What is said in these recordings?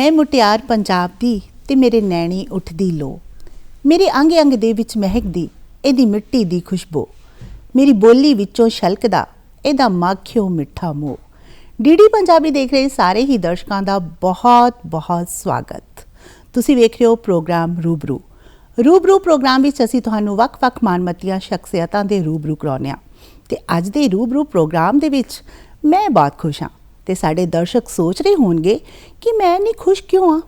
ਮੈਂ ਮੁਟਿਆਰ ਪੰਜਾਬ ਦੀ ਤੇ ਮੇਰੇ ਨੈਣੀ ਉੱਠਦੀ ਲੋ। ਮੇਰੇ ਅੰਗ ਅੰਗ ਦੇ ਵਿੱਚ ਮਹਿਕਦੀ ਇਹਦੀ ਮਿੱਟੀ ਦੀ ਖੁਸ਼ਬੂ। ਮੇਰੀ ਬੋਲੀ ਵਿੱਚੋਂ ਛਲਕਦਾ ਇਹਦਾ ਮਾਖਿਓ ਮਿੱਠਾ ਮੂੰਹ। ਡੀਡੀ ਪੰਜਾਬੀ ਦੇਖ ਰਹੇ ਸਾਰੇ ਹੀ ਦਰਸ਼ਕਾਂ ਦਾ ਬਹੁਤ ਬਹੁਤ ਸਵਾਗਤ। ਤੁਸੀਂ ਵੇਖ ਰਹੇ ਹੋ ਪ੍ਰੋਗਰਾਮ ਰੂਬਰੂ। ਰੂਬਰੂ ਪ੍ਰੋਗਰਾਮ ਵਿੱਚ ਅਸੀਂ ਤੁਹਾਨੂੰ ਵੱਖ-ਵੱਖ ਮਾਨਮਤੀਆਂ ਸ਼ਖਸੀਅਤਾਂ ਦੇ ਰੂਬਰੂ ਕਰਾਉਂਦੇ ਹਾਂ। ਤੇ ਅੱਜ ਦੇ ਰੂਬਰੂ ਪ੍ਰੋਗਰਾਮ ਦੇ ਵਿੱਚ ਮੈਂ ਬਹੁਤ ਖੁਸ਼ ਹਾਂ। ਤੇ ਸਾਡੇ ਦਰਸ਼ਕ ਸੋਚ ਰਹੇ ਹੋਣਗੇ ਕਿ ਮੈਂ ਨਹੀਂ ਖੁਸ਼ ਕਿਉਂ ਆ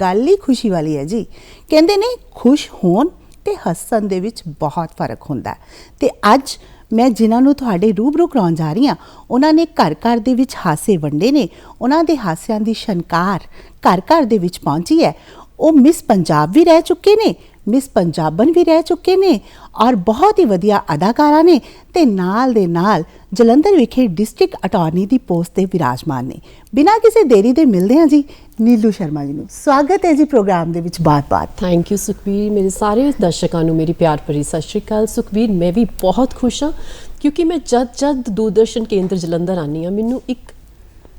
ਗੱਲ ਹੀ ਖੁਸ਼ੀ ਵਾਲੀ ਹੈ ਜੀ। ਕਹਿੰਦੇ ਨੇ, ਖੁਸ਼ ਹੋਣ ਤੇ ਹੱਸਣ ਦੇ ਵਿੱਚ ਬਹੁਤ ਫ਼ਰਕ ਹੁੰਦਾ ਹੈ। ਤੇ ਅੱਜ ਮੈਂ ਜਿਨ੍ਹਾਂ ਨੂੰ ਤੁਹਾਡੇ ਰੂਬਰੂ ਕਰਾਉਣ ਜਾ ਰਹੀ ਹਾਂ, ਉਹਨਾਂ ਨੇ ਘਰ ਘਰ ਦੇ ਵਿੱਚ ਹਾਸੇ ਵੰਡੇ ਨੇ। ਉਹਨਾਂ ਦੇ ਹਾਸਿਆਂ ਦੀ ਸ਼ਨਕਾਰ ਘਰ ਘਰ ਦੇ ਵਿੱਚ ਪਹੁੰਚੀ ਹੈ। ਉਹ ਮਿਸ ਪੰਜਾਬ ਵੀ ਰਹਿ ਚੁੱਕੇ ਨੇ ਮਿਸ ਪੰਜਾਬਨ ਵੀ ਰਹਿ ਚੁੱਕੇ ਨੇ ਔਰ ਬਹੁਤ ਹੀ ਵਧੀਆ ਅਦਾਕਾਰਾ ਨੇ ਤੇ ਨਾਲ ਦੇ ਨਾਲ ਜਲੰਧਰ ਵਿਖੇ ਡਿਸਟ੍ਰਿਕਟ ਅਟਾਰਨੀ ਦੀ ਪੋਸਟ ਤੇ ਵਿਰਾਜਮਾਨ ਨੇ। ਬਿਨਾਂ ਕਿਸੇ ਦੇਰੀ ਦੇ ਮਿਲਦੇ ਹਾਂ ਜੀ ਨੀਲੂ ਸ਼ਰਮਾ ਜੀ ਨੂੰ। ਸਵਾਗਤ ਹੈ ਜੀ ਪ੍ਰੋਗਰਾਮ ਦੇ ਵਿੱਚ ਬਾਤ-ਬਾਤ। Thank you Sukhbir. ਮੇਰੇ ਸਾਰੇ ਦਰਸ਼ਕਾਂ ਨੂੰ ਮੇਰੀ ਪਿਆਰ ਭਰੀ ਸਤਿ ਸ਼੍ਰੀ ਅਕਾਲ। ਸੁਖਬੀਰ ਮੈਂ ਵੀ ਬਹੁਤ ਖੁਸ਼ ਹਾਂ ਕਿਉਂਕਿ ਮੈਂ ਜਦ ਜਦ ਦੂਰਦਰਸ਼ਨ ਕੇਂਦਰ ਜਲੰਧਰ ਆਨੀ ਆ ਮੈਨੂੰ ਇੱਕ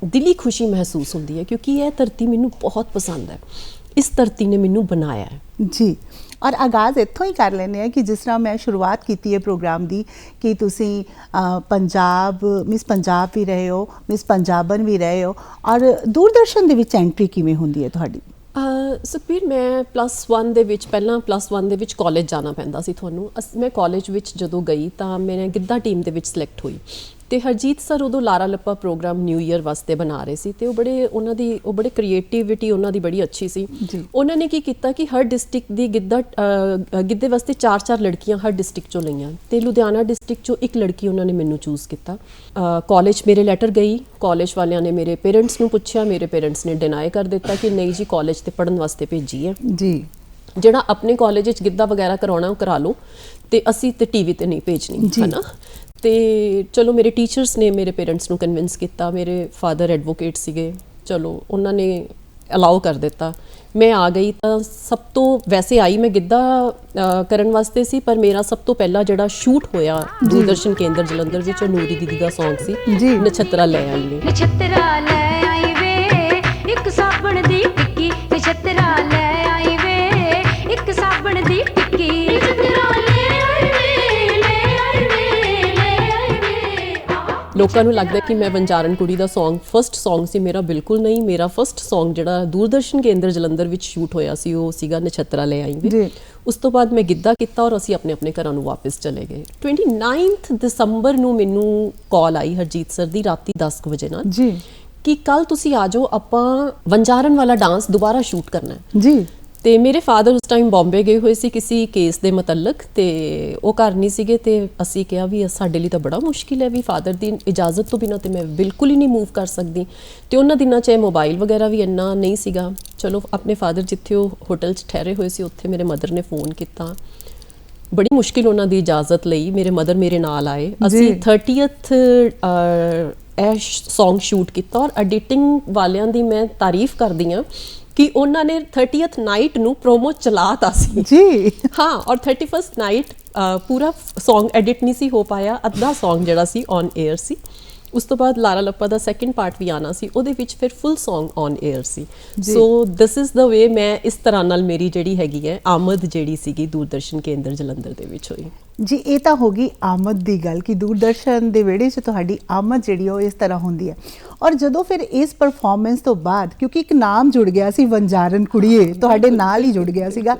ਦਿਲੀ ਖੁਸ਼ੀ ਮਹਿਸੂਸ ਹੁੰਦੀ ਹੈ ਕਿਉਂਕਿ ਇਹ ਧਰਤੀ ਮੈਨੂੰ ਬਹੁਤ ਪਸੰਦ ਹੈ। ਇਸ ਧਰਤੀ ਨੇ ਮੈਨੂੰ ਬਣਾਇਆ ਹੈ। ਜੀ। ਔਰ ਆਗਾਜ਼ ਇੱਥੋਂ ਹੀ ਕਰ ਲੈਂਦੇ ਆ ਕਿ ਜਿਸ ਤਰ੍ਹਾਂ ਮੈਂ ਸ਼ੁਰੂਆਤ ਕੀਤੀ ਹੈ ਪ੍ਰੋਗਰਾਮ ਦੀ ਕਿ ਤੁਸੀਂ ਪੰਜਾਬ ਮਿਸ ਪੰਜਾਬ ਵੀ ਰਹੇ ਹੋ ਮਿਸ ਪੰਜਾਬਨ ਵੀ ਰਹੇ ਹੋ ਔਰ ਦੂਰਦਰਸ਼ਨ ਦੇ ਵਿੱਚ ਐਂਟਰੀ ਕਿਵੇਂ ਹੁੰਦੀ ਹੈ ਤੁਹਾਡੀ? ਸੁਖਬੀਰ, ਮੈਂ ਪਲੱਸ 1 ਦੇ ਵਿੱਚ ਪਹਿਲਾਂ ਪਲੱਸ 1 ਦੇ ਵਿੱਚ ਕਾਲਜ ਜਾਣਾ ਪੈਂਦਾ ਸੀ ਤੁਹਾਨੂੰ। ਅਸ- ਮੈਂ ਕਾਲਜ ਵਿੱਚ ਜਦੋਂ ਗਈ ਤਾਂ ਮੈਂ ਗਿੱਧਾ ਟੀਮ ਦੇ ਵਿੱਚ ਸਿਲੈਕਟ ਹੋਈ। ਤੇ ਹਰਜੀਤ ਸਰ ਉਦੋਂ ਲਾਰਾ ਲੱਪਾ ਪ੍ਰੋਗਰਾਮ ਨਿਊ ਇਅਰ ਵਾਸਤੇ ਬਣਾ ਰਹੇ ਸੀ ਤੇ ਉਹ ਬੜੇ ਉਹਨਾਂ ਦੀ ਉਹ ਬੜੇ ਕ੍ਰੀਏਟੀਵਿਟੀ ਉਹਨਾਂ ਦੀ ਬੜੀ ਅੱਛੀ ਸੀ। ਉਹਨਾਂ ਨੇ ਕੀ ਕੀਤਾ ਕਿ ਹਰ ਡਿਸਟ੍ਰਿਕਟ ਦੀ ਗਿੱਧਾ ਗਿੱਧੇ ਵਾਸਤੇ ਚਾਰ ਚਾਰ ਲੜਕੀਆਂ ਹਰ ਡਿਸਟ੍ਰਿਕਟ ਚੋਂ ਲਈਆਂ ਤੇ ਲੁਧਿਆਣਾ ਡਿਸਟ੍ਰਿਕਟ ਚੋਂ ਇੱਕ ਲੜਕੀ ਉਹਨਾਂ ਨੇ ਮੈਨੂੰ ਚੂਜ਼ ਕੀਤਾ। ਕਾਲਜ ਮੇਰੇ ਲੈਟਰ ਗਈ ਕਾਲਜ ਵਾਲਿਆਂ ਨੇ ਮੇਰੇ ਪੇਰੈਂਟਸ ਨੂੰ ਪੁੱਛਿਆ ਮੇਰੇ ਪੇਰੈਂਟਸ ਨੇ ਡਿਨਾਈ ਕਰ ਦਿੱਤਾ ਕਿ ਨਹੀਂ ਜੀ ਕਾਲਜ ਤੇ ਪੜਨ ਵਾਸਤੇ ਭੇਜੀ ਹੈ। ਜੀ। ਜਿਹੜਾ ਆਪਣੇ ਕਾਲਜ ਵਿੱਚ ਗਿੱਧਾ ਵਗੈਰਾ ਕਰਾਉਣਾ ਉਹ ਕਰਾ ਲਓ ਤੇ ਅਸੀਂ ਤੇ ਟੀਵੀ ਤੇ ਨਹੀਂ ਭੇਜਣੀ। ਹਨਾ? ਤੇ ਚਲੋ ਮੇਰੇ ਟੀਚਰਸ ਨੇ ਮੇਰੇ ਪੇਰੈਂਟਸ ਨੂੰ ਕਨਵਿੰਸ ਕੀਤਾ ਮੇਰੇ ਫਾਦਰ ਐਡਵੋਕੇਟ ਸੀਗੇ ਚਲੋ ਉਹਨਾਂ ਨੇ ਅਲਾਉ ਕਰ ਦਿੱਤਾ। ਮੈਂ ਆ ਗਈ ਤਾਂ ਸਭ ਤੋਂ ਵੈਸੇ ਆਈ ਮੈਂ ਗਿੱਧਾ ਕਰਨ ਵਾਸਤੇ ਸੀ ਪਰ ਮੇਰਾ ਸਭ ਤੋਂ ਪਹਿਲਾ ਜਿਹੜਾ ਸ਼ੂਟ ਹੋਇਆ ਦੂਰਦਰਸ਼ਨ ਕੇਂਦਰ ਜਲੰਧਰ ਵਿੱਚ ਉਹ ਨੂਰੀ ਦੀਦੀ ਦਾ Song ਸੀ। ਨਛੱਤਰਾ ਲੈ ਆਈ ਵੇ ਨਛੱਤਰਾ ਲੈ ਆਈ ਵੇ ਇੱਕ ਸਾਬਣ ਦੀ ਟਿੱਕੀ ਨਛੱਤਰਾ ਲੋਕਾਂ ਨੂੰ ਲੱਗਦਾ ਕਿ ਮੈਂ ਵੰਜਾਰਨ ਕੁੜੀ ਦਾ Song ਫਰਸਟ Song ਸੀ ਮੇਰਾ ਬਿਲਕੁਲ ਨਹੀਂ ਮੇਰਾ ਫਰਸਟ Song ਜਿਹੜਾ ਦੂਰਦਰਸ਼ਨ ਕੇਂਦਰ ਜਲੰਧਰ ਵਿੱਚ ਸ਼ੂਟ ਹੋਇਆ ਸੀ ਉਹ ਸੀਗਾ ਨਛੱਤਰਾ ਲੈ ਆਈ। ਵੇ। ਉਸ ਤੋਂ ਬਾਅਦ ਮੈਂ ਗਿੱਧਾ ਕੀਤਾ ਔਰ ਅਸੀਂ ਆਪਣੇ ਆਪਣੇ ਘਰਾਂ ਨੂੰ ਵਾਪਸ ਚਲੇ ਗਏ। 29th ਦਸੰਬਰ ਨੂੰ ਮੈਨੂੰ ਕਾਲ ਆਈ ਹਰਜੀਤ ਸਰ ਦੀ ਰਾਤੀ 10 ਕੁ ਵਜੇ ਨਾਲ ਜੀ। ਕਿ ਕੱਲ ਤੁਸੀਂ ਆ ਜਾਓ ਆਪਾਂ ਵੰਜਾਰਨ ਵਾਲਾ ਡਾਂਸ ਦੁਬਾਰਾ ਸ਼ੂਟ ਕਰਨਾ ਹੈ। ਜੀ। ਤੇ ਮੇਰੇ ਫਾਦਰ ਉਸ ਟਾਈਮ ਬੰਬੇ ਗਏ ਹੋਏ ਸੀ ਕਿਸੇ ਕੇਸ ਦੇ ਮੁਤਲਕ ਤੇ ਉਹ ਘਰ ਨਹੀਂ ਸੀਗੇ ਤੇ ਅਸੀਂ ਕਿਹਾ ਵੀ ਸਾਡੇ ਲਈ ਤਾਂ ਬੜਾ ਮੁਸ਼ਕਿਲ ਹੈ ਵੀ ਫਾਦਰ ਦੀ ਇਜਾਜ਼ਤ ਤੋਂ ਬਿਨਾਂ ਤੇ ਮੈਂ ਬਿਲਕੁਲ ਹੀ ਨਹੀਂ ਮੂਵ ਕਰ ਸਕਦੀ। ਤੇ ਉਹਨਾਂ ਦਿਨਾਂ 'ਚ ਮੋਬਾਈਲ ਵਗੈਰਾ ਵੀ ਇੰਨਾ ਨਹੀਂ ਸੀਗਾ। ਚਲੋ ਆਪਣੇ ਫਾਦਰ ਜਿੱਥੇ ਉਹ ਹੋਟਲ 'ਚ ਠਹਿਰੇ ਹੋਏ ਸੀ ਉੱਥੇ ਮੇਰੇ ਮਦਰ ਨੇ ਫੋਨ ਕੀਤਾ। ਬੜੀ ਮੁਸ਼ਕਿਲ ਉਹਨਾਂ ਦੀ ਇਜਾਜ਼ਤ ਲਈ। ਮੇਰੇ ਮਦਰ ਮੇਰੇ ਨਾਲ ਆਏ। ਅਸੀਂ 30th ਅਹ, ਇਹ Song ਸ਼ੂਟ ਕੀਤਾ ਔਰ ਐਡੀਟਿੰਗ ਵਾਲਿਆਂ ਦੀ ਮੈਂ ਤਾਰੀਫ ਕਰਦੀ ਹਾਂ। ਕਿ ਉਹਨਾਂ ਨੇ 30th ਨਾਈਟ ਨੂੰ ਪ੍ਰੋਮੋ ਚਲਾਤਾ ਸੀ। ਜੀ। ਹਾਂ ਔਰ 31st ਨਾਈਟ ਪੂਰਾ Song ਐਡਿਟ ਨਹੀਂ ਸੀ ਹੋ ਪਾਇਆ ਅੱਧਾ Song ਜਿਹੜਾ ਸੀ ਔਨ 에ਅਰ ਸੀ। ਉਸ ਤੋਂ ਬਾਅਦ ਲਾਰਾ ਲੱਪਾ ਦਾ ਸੈਕੰਡ ਪਾਰਟ ਵੀ ਆਣਾ ਸੀ ਉਹਦੇ ਵਿੱਚ ਫਿਰ full Song on air C. So this is the way ਮੈਂ ਇਸ ਤਰ੍ਹਾਂ ਨਾਲ ਮੇਰੀ ਜਿਹੜੀ ਹੈਗੀ ਹੈ ਆਮਦ ਜਿਹੜੀ ਸੀਗੀ ਦੂਰਦਰਸ਼ਨ ਕੇਂਦਰ ਜਲੰਧਰ ਦੇ ਵਿੱਚ ਹੋਈ। ਜੀ ਇਹ ਤਾਂ ਹੋ ਗਈ ਆਮਦ ਦੀ ਗੱਲ ਕਿ ਦੂਰਦਰਸ਼ਨ ਦੇ ਵਿਹੜੇ 'ਚ ਤੁਹਾਡੀ ਆਮਦ ਜਿਹੜੀ ਉਹ ਇਸ ਤਰ੍ਹਾਂ ਹੁੰਦੀ ਹੈ। ਔਰ ਜਦੋਂ ਫਿਰ ਇਸ ਪਰਫਾਰਮੈਂਸ ਤੋਂ ਬਾਅਦ ਕਿਉਂਕਿ ਇੱਕ ਨਾਮ ਜੁੜ ਗਿਆ ਸੀ ਵੰਜਾਰਨ ਕੁੜੀਏ ਤੁਹਾਡੇ ਨਾਲ ਹੀ ਜੁੜ ਗਿਆ ਸੀਗਾ।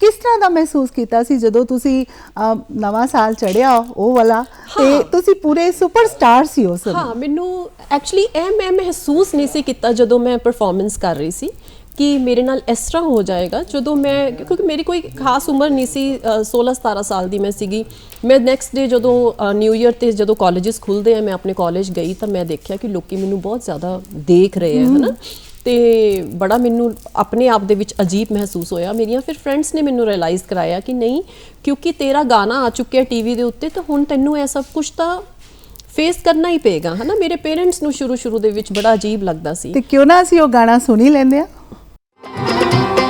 ਕਿਸ ਤਰ੍ਹਾਂ ਦਾ ਮਹਿਸੂਸ ਕੀਤਾ ਸੀ ਜਦੋਂ ਤੁਸੀਂ ਨਵਾਂ ਸਾਲ ਚੜਿਆ ਉਹ ਵਾਲਾ? ਤੇ ਤੁਸੀਂ ਪੂਰੇ ਸੁਪਰਸਟਾਰ ਸੀ ਉਸ ਹਾਂ ਮੈਨੂੰ ਐਕਚੁਅਲੀ ਇਹ ਮੈਂ ਮਹਿਸੂਸ ਨਹੀਂ ਸੀ ਕੀਤਾ ਜਦੋਂ ਮੈਂ ਪਰਫਾਰਮੈਂਸ ਕਰ ਰਹੀ ਸੀ। ਕਿ ਮੇਰੇ ਨਾਲ ਇਸ ਤਰ੍ਹਾਂ ਹੋ ਜਾਏਗਾ ਜਦੋਂ ਮੈਂ ਕਿਉਂਕਿ ਮੇਰੀ ਕੋਈ ਖਾਸ ਉਮਰ ਨਹੀਂ ਸੀ ਅ, 16 17 ਸਾਲ ਦੀ ਮੈਂ ਸੀਗੀ। ਮੈਂ ਨੈਕਸਟ ਡੇ ਜਦੋਂ ਨਿਊ ਇਅਰ ਤੇ ਜਦੋਂ ਕਾਲਜਸ ਖੁੱਲਦੇ ਆ ਮੈਂ ਆਪਣੇ ਕਾਲਜ ਗਈ ਤਾਂ ਮੈਂ ਦੇਖਿਆ ਕਿ ਲੋਕੀ ਮੈਨੂੰ ਬਹੁਤ ਜ਼ਿਆਦਾ ਦੇਖ ਰਹੇ ਆ ਹਨਾ। ਤੇ ਬੜਾ ਮੈਨੂੰ ਆਪਣੇ ਆਪ ਦੇ ਵਿੱਚ ਅਜੀਬ ਮਹਿਸੂਸ ਹੋਇਆ। ਮੇਰੀਆਂ ਫਿਰ ਫਰੈਂਡਸ ਨੇ ਮੈਨੂੰ ਰਿਅਲਾਈਜ਼ ਕਰਾਇਆ ਕਿ ਨਹੀਂ ਕਿਉਂਕਿ ਤੇਰਾ ਗਾਣਾ ਆ ਚੁੱਕਿਆ ਟੀਵੀ ਦੇ ਉੱਤੇ ਤਾਂ ਹੁਣ ਤੈਨੂੰ ਇਹ ਸਭ ਕੁਝ ਤਾਂ ਫੇਸ ਕਰਨਾ ਹੀ ਪਏਗਾ ਹਨਾ। ਮੇਰੇ ਪੇਰੈਂਟਸ ਨੂੰ ਸ਼ੁਰੂ ਸ਼ੁਰੂ ਦੇ ਵਿੱਚ ਬੜਾ ਅਜੀਬ ਲੱਗਦਾ ਸੀ। ਤੇ ਕਿਉਂ ਨਾ ਅਸੀਂ ਉਹ ਗਾਣਾ ਸੁਣੀ ਲੈਂਦੇ ਆ Thank you.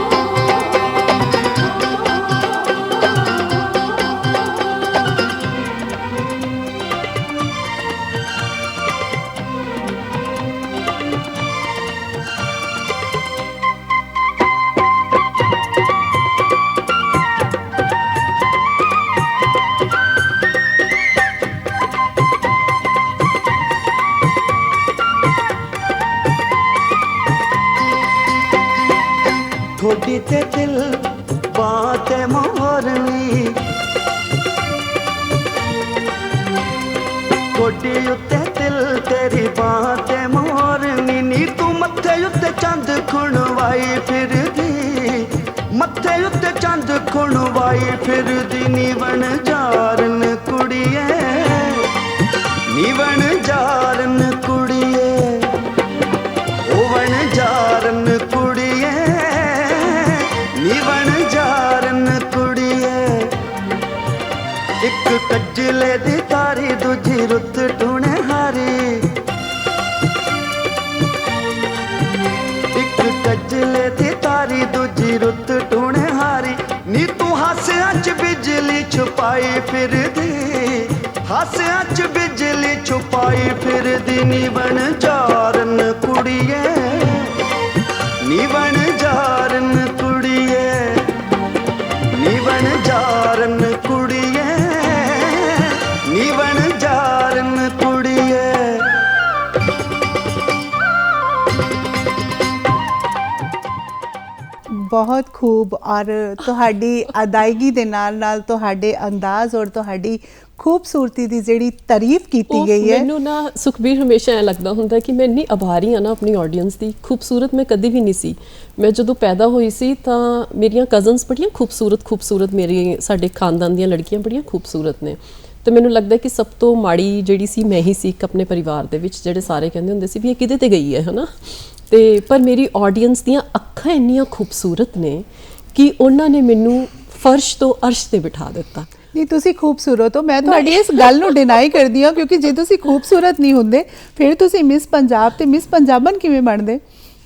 பெருதி நிவன ஜா ਛੁਪਾਈ ਫਿਰਦੀ ਹਾਸਿਆਂ 'ਚ ਬਿਜਲੀ ਛੁਪਾਈ ਫਿਰਦੀ ਨੀ ਬਣ ਜਾਰਨ ਬਹੁਤ ਖੂਬ ਔਰ ਤੁਹਾਡੀ ਅਦਾਇਗੀ ਦੇ ਨਾਲ ਨਾਲ ਤੁਹਾਡੇ ਅੰਦਾਜ਼ ਔਰ ਤੁਹਾਡੀ ਖੂਬਸੂਰਤੀ ਦੀ ਜਿਹੜੀ ਤਾਰੀਫ ਕੀਤੀ ਗਈ ਹੈ। ਮੈਨੂੰ ਨਾ ਸੁਖਬੀਰ ਹਮੇਸ਼ਾ ਐ ਲੱਗਦਾ ਹੁੰਦਾ ਕਿ ਮੈਂ ਇੰਨੀ ਆਭਾਰੀ ਆ ਨਾ ਆਪਣੀ ਆਡੀਅנס ਦੀ ਖੂਬਸੂਰਤ ਮੈਂ ਕਦੀ ਵੀ ਨਹੀਂ ਸੀ। ਮੈਂ ਜਦੋਂ ਪੈਦਾ ਹੋਈ ਸੀ ਤਾਂ ਮੇਰੀਆਂ ਕਜ਼ਨਸ ਬੜੀਆਂ ਖੂਬਸੂਰਤ ਖੂਬਸੂਰਤ ਮੇਰੀ ਸਾਡੇ ਖਾਨਦਾਨ ਦੀਆਂ ਲੜਕੀਆਂ ਬੜੀਆਂ ਖੂਬਸੂਰਤ ਨੇ। ਤੇ ਮੈਨੂੰ ਲੱਗਦਾ ਕਿ ਸਭ ਤੋਂ ਮਾੜੀ ਜਿਹੜੀ ਸੀ ਮੈਂ ਹੀ ਸੀ ਇੱਕ ਆਪਣੇ ਪਰਿਵਾਰ ਦੇ ਵਿੱਚ ਜਿਹੜੇ ਸਾਰੇ ਕਹਿੰਦੇ ਹੁੰਦੇ ਸੀ ਵੀ ਇਹ ਕਿਤੇ ਤੇ ਗਈ ਹੈ ਹਨਾ? ਤੇ ਪਰ ਮੇਰੀ ਆਡੀਅנס ਦੀਆਂ ਅੱਖਾਂ ਇੰਨੀਆਂ ਖੂਬਸੂਰਤ ਨੇ ਕਿ ਉਹਨਾਂ ਨੇ ਮੈਨੂੰ ਫਰਸ਼ ਤੋਂ ਅਰਸ਼ ਤੇ ਬਿਠਾ ਦਿੱਤਾ। ਨਹੀਂ ਤੁਸੀਂ ਖੂਬਸੂਰਤ ਹੋ। ਮੈਂ ਤੁਹਾਡੀ ਇਸ ਗੱਲ ਨੂੰ ਡਿਨਾਈ ਕਰਦੀ ਹਾਂ ਕਿਉਂਕਿ ਜੇ ਤੁਸੀਂ ਖੂਬਸੂਰਤ ਨਹੀਂ ਹੁੰਦੇ ਫਿਰ ਤੁਸੀਂ ਮਿਸ ਪੰਜਾਬ ਤੇ ਮਿਸ ਪੰਜਾਬਨ ਕਿਵੇਂ ਬਣਦੇ?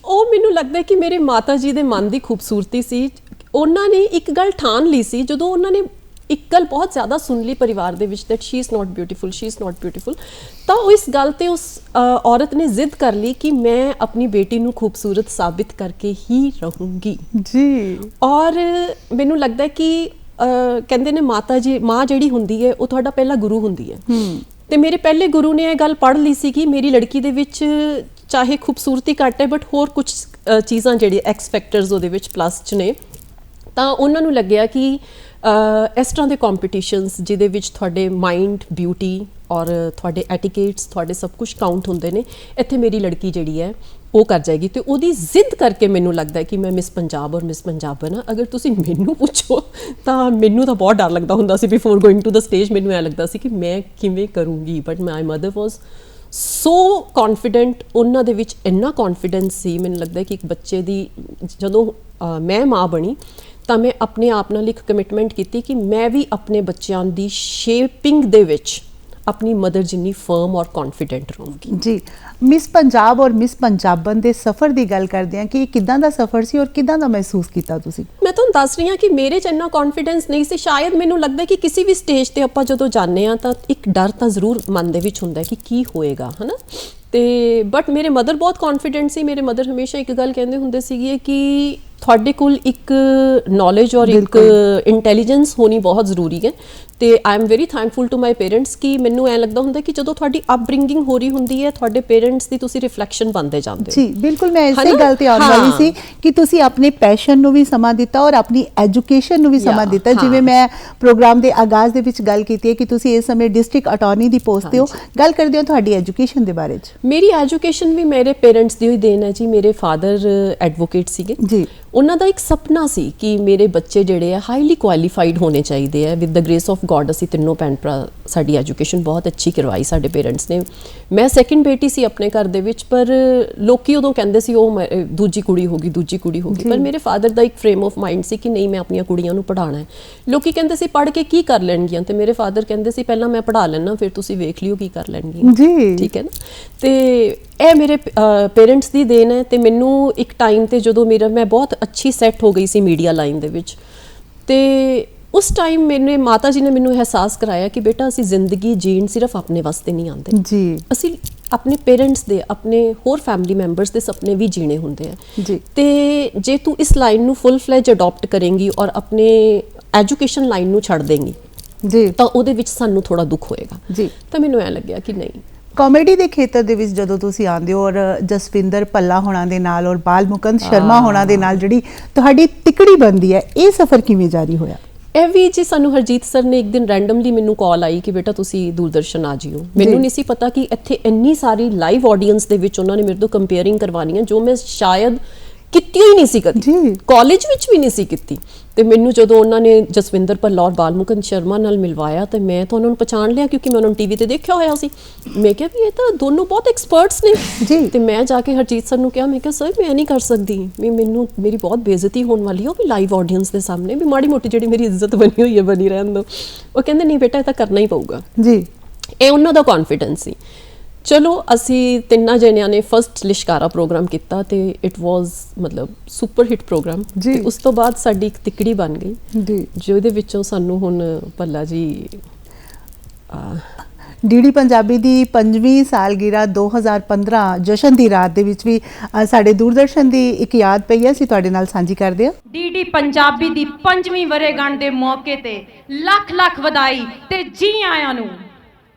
ਉਹ ਮੈਨੂੰ ਲੱਗਦਾ ਕਿ ਮੇਰੇ ਮਾਤਾ ਜੀ ਦੇ ਮਨ ਦੀ ਖੂਬਸੂਰਤੀ ਸੀ। ਉਹਨਾਂ ਨੇ ਇੱਕ ਗੱਲ ਠਾਣ ਲਈ ਸੀ ਜਦੋਂ ਉਹਨਾਂ ਨੇ ਇੱਕ ਗੱਲ ਬਹੁਤ ਜ਼ਿਆਦਾ ਸੁਣ ਲਈ ਪਰਿਵਾਰ ਦੇ ਵਿੱਚ that she is not beautiful she is not beautiful. ਤਾਂ ਉਹ ਇਸ ਗੱਲ ਤੇ ਉਸ ਔਰਤ ਨੇ ਜ਼ਿੱਦ ਕਰ ਲਈ ਕਿ ਮੈਂ ਆਪਣੀ ਬੇਟੀ ਨੂੰ ਖੂਬਸੂਰਤ ਸਾਬਿਤ ਕਰਕੇ ਹੀ ਰਹੂੰਗੀ। ਜੀ। ਔਰ ਮੈਨੂੰ ਲੱਗਦਾ ਕਿ ਕਹਿੰਦੇ ਨੇ ਮਾਤਾ ਜੀ ਮਾਂ ਜਿਹੜੀ ਹੁੰਦੀ ਹੈ ਉਹ ਤੁਹਾਡਾ ਪਹਿਲਾ ਗੁਰੂ ਹੁੰਦੀ ਹੈ। ਤੇ ਮੇਰੇ ਪਹਿਲੇ ਗੁਰੂ ਨੇ ਇਹ ਗੱਲ ਪੜ੍ਹ ਲਈ ਸੀ ਕਿ ਮੇਰੀ ਲੜਕੀ ਦੇ ਵਿੱਚ ਚਾਹੇ ਖੂਬਸੂਰਤੀ ਘੱਟ ਹੈ ਬਟ ਹੋਰ ਕੁਝ ਚੀਜ਼ਾਂ ਜਿਹੜੀ ਐਕਸ ਫੈਕਟਰਸ ਉਹਦੇ ਵਿੱਚ ਪਲੱਸ ਚ ਨੇ ਤਾਂ ਉਹਨਾਂ ਨੂੰ ਲੱਗਿਆ ਕਿ ਇਸ ਤਰ੍ਹਾਂ ਦੇ ਕੰਪੀਟੀਸ਼ਨਸ ਜਿਹਦੇ ਵਿੱਚ ਤੁਹਾਡੇ ਮਾਈਂਡ ਬਿਊਟੀ ਔਰ ਤੁਹਾਡੇ ਐਟੀਕੇਟਸ ਤੁਹਾਡੇ ਸਭ ਕੁਝ ਕਾਊਂਟ ਹੁੰਦੇ ਨੇ, ਇੱਥੇ ਮੇਰੀ ਲੜਕੀ ਜਿਹੜੀ ਹੈ, ਉਹ ਕਰ ਜਾਏਗੀ ਤੇ ਉਹਦੀ ਜ਼ਿੱਦ ਕਰਕੇ ਮੈਨੂੰ ਲੱਗਦਾ ਕਿ ਮੈਂ ਮਿਸ ਪੰਜਾਬ ਔਰ ਮਿਸ ਪੰਜਾਬ ਬਣਾ ਅਗਰ ਤੁਸੀਂ ਮੈਨੂੰ ਪੁੱਛੋ, ਤਾਂ ਮੈਨੂੰ ਤਾਂ ਬਹੁਤ ਡਰ ਲੱਗਦਾ ਹੁੰਦਾ ਸੀ before going to the stage ਮੈਨੂੰ ਐ ਲੱਗਦਾ ਸੀ ਕਿ ਮੈਂ ਕਿਵੇਂ ਕਰੂੰਗੀ but my mother was so confident ਉਹਨਾਂ ਦੇ ਵਿੱਚ ਇੰਨਾ ਕੌਨਫੀਡੈਂਸ ਸੀ, ਮੈਨੂੰ ਲੱਗਦਾ ਕਿ ਇੱਕ ਬੱਚੇ ਦੀ, ਜਦੋਂ ਮੈਂ ਮਾਂ ਬਣੀ ਤਾਂ ਮੈਂ ਆਪਣੇ ਆਪ ਨਾਲ ਇੱਕ ਕਮਿਟਮੈਂਟ ਕੀਤੀ ਕਿ ਮੈਂ ਵੀ ਆਪਣੇ ਬੱਚਿਆਂ ਦੀ ਸ਼ੇਪਿੰਗ ਦੇ ਵਿੱਚ ਆਪਣੀ ਮਦਰ ਜਿੰਨੀ ਫਰਮ ਔਰ ਕੌਨਫੀਡੈਂਟ ਰਹੂੰਗੀ। ਜੀ ਮਿਸ ਪੰਜਾਬ ਔਰ ਮਿਸ ਪੰਜਾਬਨ ਦੇ ਸਫ਼ਰ ਦੀ ਗੱਲ ਕਰਦੇ ਹਾਂ ਕਿ ਇਹ ਕਿਦਾਂ ਦਾ ਸਫ਼ਰ ਸੀ ਔਰ ਕਿਦਾਂ ਦਾ ਮਹਿਸੂਸ ਕੀਤਾ ਤੁਸੀਂ? ਮੈਂ ਤੁਹਾਨੂੰ ਦੱਸ ਰਹੀ ਹਾਂ ਕਿ ਮੇਰੇ 'ਚ ਇੰਨਾ ਕੌਨਫੀਡੈਂਸ ਨਹੀਂ ਸੀ। ਸ਼ਾਇਦ ਮੈਨੂੰ ਲੱਗਦਾ ਕਿ ਕਿਸੇ ਵੀ ਸਟੇਜ ਤੇ ਆਪਾਂ ਜਦੋਂ ਜਾਂਦੇ ਆ ਤਾਂ ਇੱਕ ਡਰ ਤਾਂ ਜ਼ਰੂਰ ਮਨ ਦੇ ਵਿੱਚ ਹੁੰਦਾ ਹੈ ਕਿ ਕੀ ਹੋਏਗਾ ਹਨਾ? ਤੇ ਬਟ ਮੇਰੇ ਮਦਰ ਬਹੁਤ ਕੌਨਫੀਡੈਂਟ ਸੀ। ਮੇਰੇ ਮਦਰ ਹਮੇਸ਼ਾ ਇੱਕ ਗੱਲ ਕਹਿੰਦੇ ਹੁੰਦੇ ਸੀਗੇ ਕਿ ਤੁਹਾਡੇ ਕੋਲ ਇੱਕ ਨੌਲੇਜ ਔਰ ਇੱਕ ਇੰਟੈਲੀਜੈਂਸ ਹੋਣੀ ਬਹੁਤ ਜ਼ਰੂਰੀ ਹੈ। ਤੇ I am very thankful to my parents ਕਿ ਮੈਨੂੰ ਐ ਲੱਗਦਾ ਹੁੰਦਾ ਕਿ ਜਦੋਂ ਤੁਹਾਡੀ ਅਪਬ੍ਰਿੰਗਿੰਗ ਹੋ ਰਹੀ ਹੁੰਦੀ ਹੈ ਤੁਹਾਡੇ ਪੇਰੈਂਟਸ ਦੀ ਤੁਸੀਂ ਰਿਫਲੈਕਸ਼ਨ ਬਣਦੇ ਜਾਂਦੇ ਹੋ ਜੀ ਬਿਲਕੁਲ ਮੈਂ ਇਸੇ? ਗੱਲ ਤੇ ਆਉਣ ਵਾਲੀ ਹਾਂ। ਸੀ ਕਿ ਤੁਸੀਂ ਆਪਣੇ ਪੈਸ਼ਨ ਨੂੰ ਵੀ ਸਮਾਂ ਦਿੱਤਾ ਔਰ ਆਪਣੀ ਐਜੂਕੇਸ਼ਨ ਨੂੰ ਵੀ ਸਮਾਂ ਦਿੱਤਾ ਜਿਵੇਂ ਹਾਂ। ਮੈਂ ਪ੍ਰੋਗਰਾਮ ਦੇ ਆਗਾਜ਼ ਦੇ ਵਿੱਚ ਗੱਲ ਕੀਤੀ ਹੈ ਕਿ ਤੁਸੀਂ ਇਸ ਸਮੇਂ ਡਿਸਟ੍ਰਿਕਟ ਅਟਾਰਨੀ ਦੀ ਪੋਸਟ ਤੇ ਹੋ ਗੱਲ ਕਰਦੇ ਹੋ ਤੁਹਾਡੀ ਐਜੂਕੇਸ਼ਨ ਦੇ ਬਾਰੇ ਚ ਮੇਰੀ ਐਜੂਕੇਸ਼ਨ ਵੀ ਮੇਰੇ ਪੇਰੈਂਟਸ ਦੀ ਹੋਈ ਦੇਣ ਹੈ ਜੀ ਮੇਰੇ ਫਾਦਰ ਐਡਵੋਕੇਟ ਸੀਗੇ ਜੀ। ਉਹਨਾਂ ਦਾ ਇੱਕ ਸੁਪਨਾ ਸੀ ਕਿ ਮੇਰੇ ਬੱਚੇ ਜਿਹੜੇ ਆ ਹਾਈਲੀ ਕੁਆਲੀਫਾਈਡ ਹੋਣੇ ਚਾਹੀਦੇ ਆ with the grace of God ਅਸੀਂ ਤਿੰਨੋਂ ਭੈਣ ਭਰਾ ਸਾਡੀ ਐਜੂਕੇਸ਼ਨ ਬਹੁਤ ਅੱਛੀ ਕਰਵਾਈ ਸਾਡੇ ਪੇਰੈਂਟਸ ਨੇ। ਮੈਂ ਸੈਕਿੰਡ ਬੇਟੀ ਸੀ ਆਪਣੇ ਘਰ ਦੇ ਵਿੱਚ ਪਰ ਲੋਕੀ ਉਦੋਂ ਕਹਿੰਦੇ ਸੀ ਉਹ ਦੂਜੀ ਕੁੜੀ ਹੋਗੀ ਦੂਜੀ ਕੁੜੀ ਹੋਗੀ ਪਰ ਮੇਰੇ ਫਾਦਰ ਦਾ ਇੱਕ ਫਰੇਮ ਆਫ ਮਾਈਂਡ ਸੀ ਕਿ ਨਹੀਂ ਮੈਂ ਆਪਣੀਆਂ ਕੁੜੀਆਂ ਨੂੰ ਪੜ੍ਹਾਉਣਾ ਹੈ। ਲੋਕੀ ਕਹਿੰਦੇ ਸੀ ਪੜ੍ਹ ਕੇ ਕੀ ਕਰ ਲੈਣਗੀਆਂ? ਤੇ ਮੇਰੇ ਫਾਦਰ ਕਹਿੰਦੇ ਸੀ ਪਹਿਲਾਂ ਮੈਂ ਪੜ੍ਹਾ ਲੈਣਾ ਫਿਰ ਤੁਸੀਂ ਵੇਖ ਲਿਓ ਕੀ ਕਰ ਲੈਣਗੀਆਂ। ਜੀ। ਠੀਕ ਹੈ ਨਾ? ਤੇ ਇਹ ਮੇਰੇ ਪੇਰੈਂਟਸ ਦੀ ਦੇਣ ਹੈ ਤੇ ਮੈਨੂੰ ਇੱਕ ਟਾਈਮ ਤੇ ਜਦੋਂ ਮੇਰਾ ਮੈਂ ਬਹੁਤ ਅੱਛੀ ਸੈੱਟ ਹੋ ਗਈ ਸੀ ਮੀਡੀਆ ਲਾਈਨ ਦੇ ਵਿੱਚ। ਤੇ ਉਸ ਟਾਈਮ ਮੈਨੇ ਮਾਤਾ ਜੀ ਨੇ ਮੈਨੂੰ ਅਹਿਸਾਸ ਕਰਾਇਆ ਕਿ ਬੇਟਾ ਅਸੀਂ ਜ਼ਿੰਦਗੀ ਜੀਣ ਸਿਰਫ ਆਪਣੇ ਵਾਸਤੇ ਨਹੀਂ ਆਉਂਦੇ ਜੀ ਅਸੀਂ ਆਪਣੇ ਪੇਰੈਂਟਸ ਦੇ ਆਪਣੇ ਹੋਰ ਫੈਮਿਲੀ ਮੈਂਬਰਸ ਦੇ ਸੁਪਨੇ ਵੀ ਜੀਣੇ ਹੁੰਦੇ ਆ ਜੀ। ਤੇ ਜੇ ਤੂੰ ਇਸ ਲਾਈਨ ਨੂੰ ਫੁੱਲ ਫਲੈਜ ਅਡਾਪਟ ਕਰੇਂਗੀ ਔਰ ਆਪਣੇ ਐਜੂਕੇਸ਼ਨ ਲਾਈਨ ਨੂੰ ਛੱਡ ਦੇਂਗੀ ਜੀ ਤਾਂ ਉਹਦੇ ਵਿੱਚ ਸਾਨੂੰ ਥੋੜਾ ਦੁੱਖ ਹੋਏਗਾ ਜੀ। ਤਾਂ ਮੈਨੂੰ ਐ ਲੱਗਿਆ ਕਿ ਨਹੀਂ ਕਾਮੇਡੀ ਦੇ ਖੇਤਰ ਦੇ ਵਿੱਚ ਜਦੋਂ ਤੁਸੀਂ ਆਉਂਦੇ ਹੋ ਔਰ ਜਸਵਿੰਦਰ ਪੱਲਾ ਹੋਣਾ ਦੇ ਨਾਲ ਔਰ ਬਾਲ ਮੁਕੰਦ ਸ਼ਰਮਾ ਹੋਣਾ ਦੇ ਨਾਲ ਜਿਹੜੀ ਤੁਹਾਡੀ ਤਿਕੜੀ ਬਣਦੀ ਹੈ ਇਹ ਸਫ਼ਰ ਕਿਵੇਂ ਜਾਰੀ ਹੋਇਆ ਇਹ ਵੀ ਜੀ ਸਾਨੂੰ ਹਰਜੀਤ ਸਰ ਨੇ ਇੱਕ ਦਿਨ ਰੈਂਡਮਲੀ ਮੈਨੂੰ ਕਾਲ ਆਈ ਕਿ ਬੇਟਾ ਤੁਸੀਂ ਦੂਰਦਰਸ਼ਨ ਆ ਜਿਓ। ਮੈਨੂੰ ਨਹੀਂ ਸੀ ਪਤਾ ਕਿ ਇੱਥੇ ਇੰਨੀ ਸਾਰੀ ਲਾਈਵ ਆਡੀਅנס ਦੇ ਵਿੱਚ ਉਹਨਾਂ ਨੇ ਮੇਰੇ ਤੋਂ ਕੰਪੇਅਰਿੰਗ ਕਰਵਾਉਣੀ ਹੈ ਜੋ ਮੈਂ ਸ਼ਾਇਦ ਕੀਤੀ ਹੀ ਨਹੀਂ ਸੀ ਕਦੀ। ਕਾਲਜ ਵਿੱਚ ਵੀ ਨਹੀਂ ਸੀ ਕੀਤੀ। ਤੇ ਮੈਨੂੰ ਜਦੋਂ ਉਹਨਾਂ ਨੇ ਜਸਵਿੰਦਰ ਪੱਲਾ ਔਰ ਬਾਲਮੁਕਨ ਸ਼ਰਮਾ ਨਾਲ ਮਿਲਵਾਇਆ ਤੇ ਮੈਂ ਤਾਂ ਉਹਨਾਂ ਨੂੰ ਪਛਾਣ ਲਿਆ ਕਿਉਂਕਿ ਮੈਂ ਉਹਨਾਂ ਨੂੰ ਟੀਵੀ ਤੇ ਦੇਖਿਆ ਹੋਇਆ ਸੀ। ਮੈਂ ਕਿਹਾ ਵੀ ਇਹ ਤਾਂ ਦੋਨੋਂ ਬਹੁਤ ਐਕਸਪਰਟਸ ਨੇ। ਜੀ। ਤੇ ਮੈਂ ਜਾ ਕੇ ਹਰਜੀਤ ਸਰ ਨੂੰ ਕਿਹਾ ਮੈਂ ਕਿਹਾ ਸਰ ਮੈਂ ਨਹੀਂ ਕਰ ਸਕਦੀ। ਵੀ ਮੈਨੂੰ ਮੇਰੀ ਬਹੁਤ ਬੇਇੱਜ਼ਤੀ ਹੋਣ ਵਾਲੀ ਹੈ ਉਹ ਵੀ ਲਾਈਵ ਆਡੀਅנס ਦੇ ਸਾਹਮਣੇ। ਵੀ ਮਾੜੀ ਮੋਟੀ ਜਿਹੜੀ ਮੇਰੀ ਇੱਜ਼ਤ ਬਣੀ ਹੋਈ ਹੈ ਬਣੀ ਰਹਿਣ ਦੋ ਉਹ ਕਹਿੰਦੇ ਨਹੀਂ ਬੇਟਾ ਇਹ ਤਾਂ ਕਰਨਾ ਹੀ ਪਊਗਾ। ਜੀ। ਇਹ ਉਹਨਾਂ ਦਾ ਕੌਨਫੀਡੈਂਸ ਸੀ। ਚਲੋ ਅਸੀਂ ਤਿੰਨਾਂ ਜਣਿਆਂ ਨੇ ਫਰਸਟ ਲਿਸ਼ਕਾਰਾ ਪ੍ਰੋਗਰਾਮ ਕੀਤਾ ਤੇ ਇਟ ਵਾਸ ਮਤਲਬ ਸੁਪਰ ਹਿੱਟ ਪ੍ਰੋਗਰਾਮ ਜੀ। ਤੇ ਉਸ ਤੋਂ ਬਾਅਦ ਸਾਡੀ ਇੱਕ ਤਿਕੜੀ ਬਣ ਗਈ। ਜੀ। ਜਿਹਦੇ ਵਿੱਚੋਂ ਸਾਨੂੰ ਹੁਣ ਭੱਲਾ ਜੀ ਡੀਡੀ ਪੰਜਾਬੀ ਦੀ 5ਵੀਂ ਸਾਲਗਿਰਾ 2015 ਜਸ਼ਨ ਦੀ ਰਾਤ ਦੇ ਵਿੱਚ ਵੀ ਸਾਡੇ ਦੂਰਦਰਸ਼ਨ ਦੀ ਇੱਕ ਯਾਦ ਪਈ ਹੈ। ਅਸੀਂ ਤੁਹਾਡੇ ਨਾਲ ਸਾਂਝੀ ਕਰਦੇ ਹਾਂ। ਡੀਡੀ ਪੰਜਾਬੀ ਦੀ 5ਵੀਂ ਵਰੇਗੰਢ ਦੇ ਮੌਕੇ ਤੇ ਲੱਖ ਲੱਖ ਵਧਾਈ ਤੇ ਜੀ ਆਇਆਂ ਨੂੰ।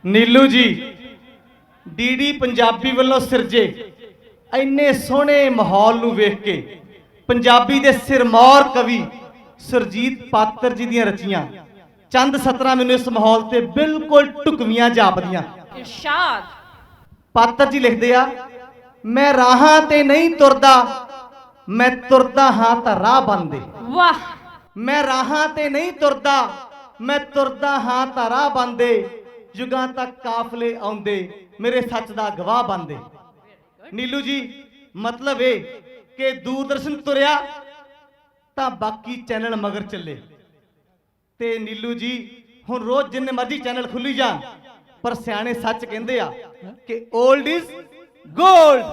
ਨੀਲੂ ਜੀ ਡੀਡੀ ਪੰਜਾਬੀ ਵੱਲੋਂ ਸਿਰਜੇ। ਇੰਨੇ ਸੋਹਣੇ ਮਾਹੌਲ ਨੂੰ ਵੇਖ ਕੇ ਪੰਜਾਬੀ ਦੇ ਸਿਰਮੌਰ ਕਵੀ ਸੁਰਜੀਤ ਪਾਤਰ ਜੀ ਦੀਆਂ ਰਚੀਆਂ। ਚੰਦ ਸਤਰਾਂ ਮੈਨੂੰ ਇਸ ਮਾਹੌਲ ਤੇ ਬਿਲਕੁਲ ਢੁਕਵੀਆਂ ਜਾਪਦੀਆਂ। ਇਰਸ਼ਾਦ। ਪਾਤਰ ਜੀ ਲਿਖਦੇ ਆ ਮੈਂ ਰਾਹਾਂ ਤੇ ਨਹੀਂ ਤੁਰਦਾ ਮੈਂ ਤੁਰਦਾ ਹਾਂ ਤਾਂ ਰਾਹ ਬੰਦੇ ਵਾਹ। ਮੈਂ ਰਾਹਾਂ ਤੇ ਨਹੀਂ ਤੁਰਦਾ ਮੈਂ ਤੁਰਦਾ ਹਾਂ ਤਾਂ ਰਾਹ ਬੰਦੇ ਜੁਗਾਂ ਤੱਕ ਕਾਫਲੇ ਆਉਂਦੇ, ਮੇਰੇ ਸੱਚ ਦਾ ਗਵਾਹ ਬਣਦੇ। ਨੀਲੂ ਜੀ, ਮਤਲਬ ਇਹ ਕਿ ਦੂਰਦਰਸ਼ਨ ਤੁਰਿਆ, ਤਾਂ ਬਾਕੀ ਚੈਨਲ ਮਗਰ ਚੱਲੇ। ਤੇ ਨੀਲੂ ਜੀ, ਹੁਣ ਰੋਜ਼ ਜਿੰਨੇ ਮਰਜ਼ੀ ਚੈਨਲ ਖੁੱਲੀ ਜਾ ਪਰ ਸਿਆਣੇ ਸੱਚ ਕਹਿੰਦੇ ਆ ਕਿ 올ਡ ਇਜ਼ 골ਡ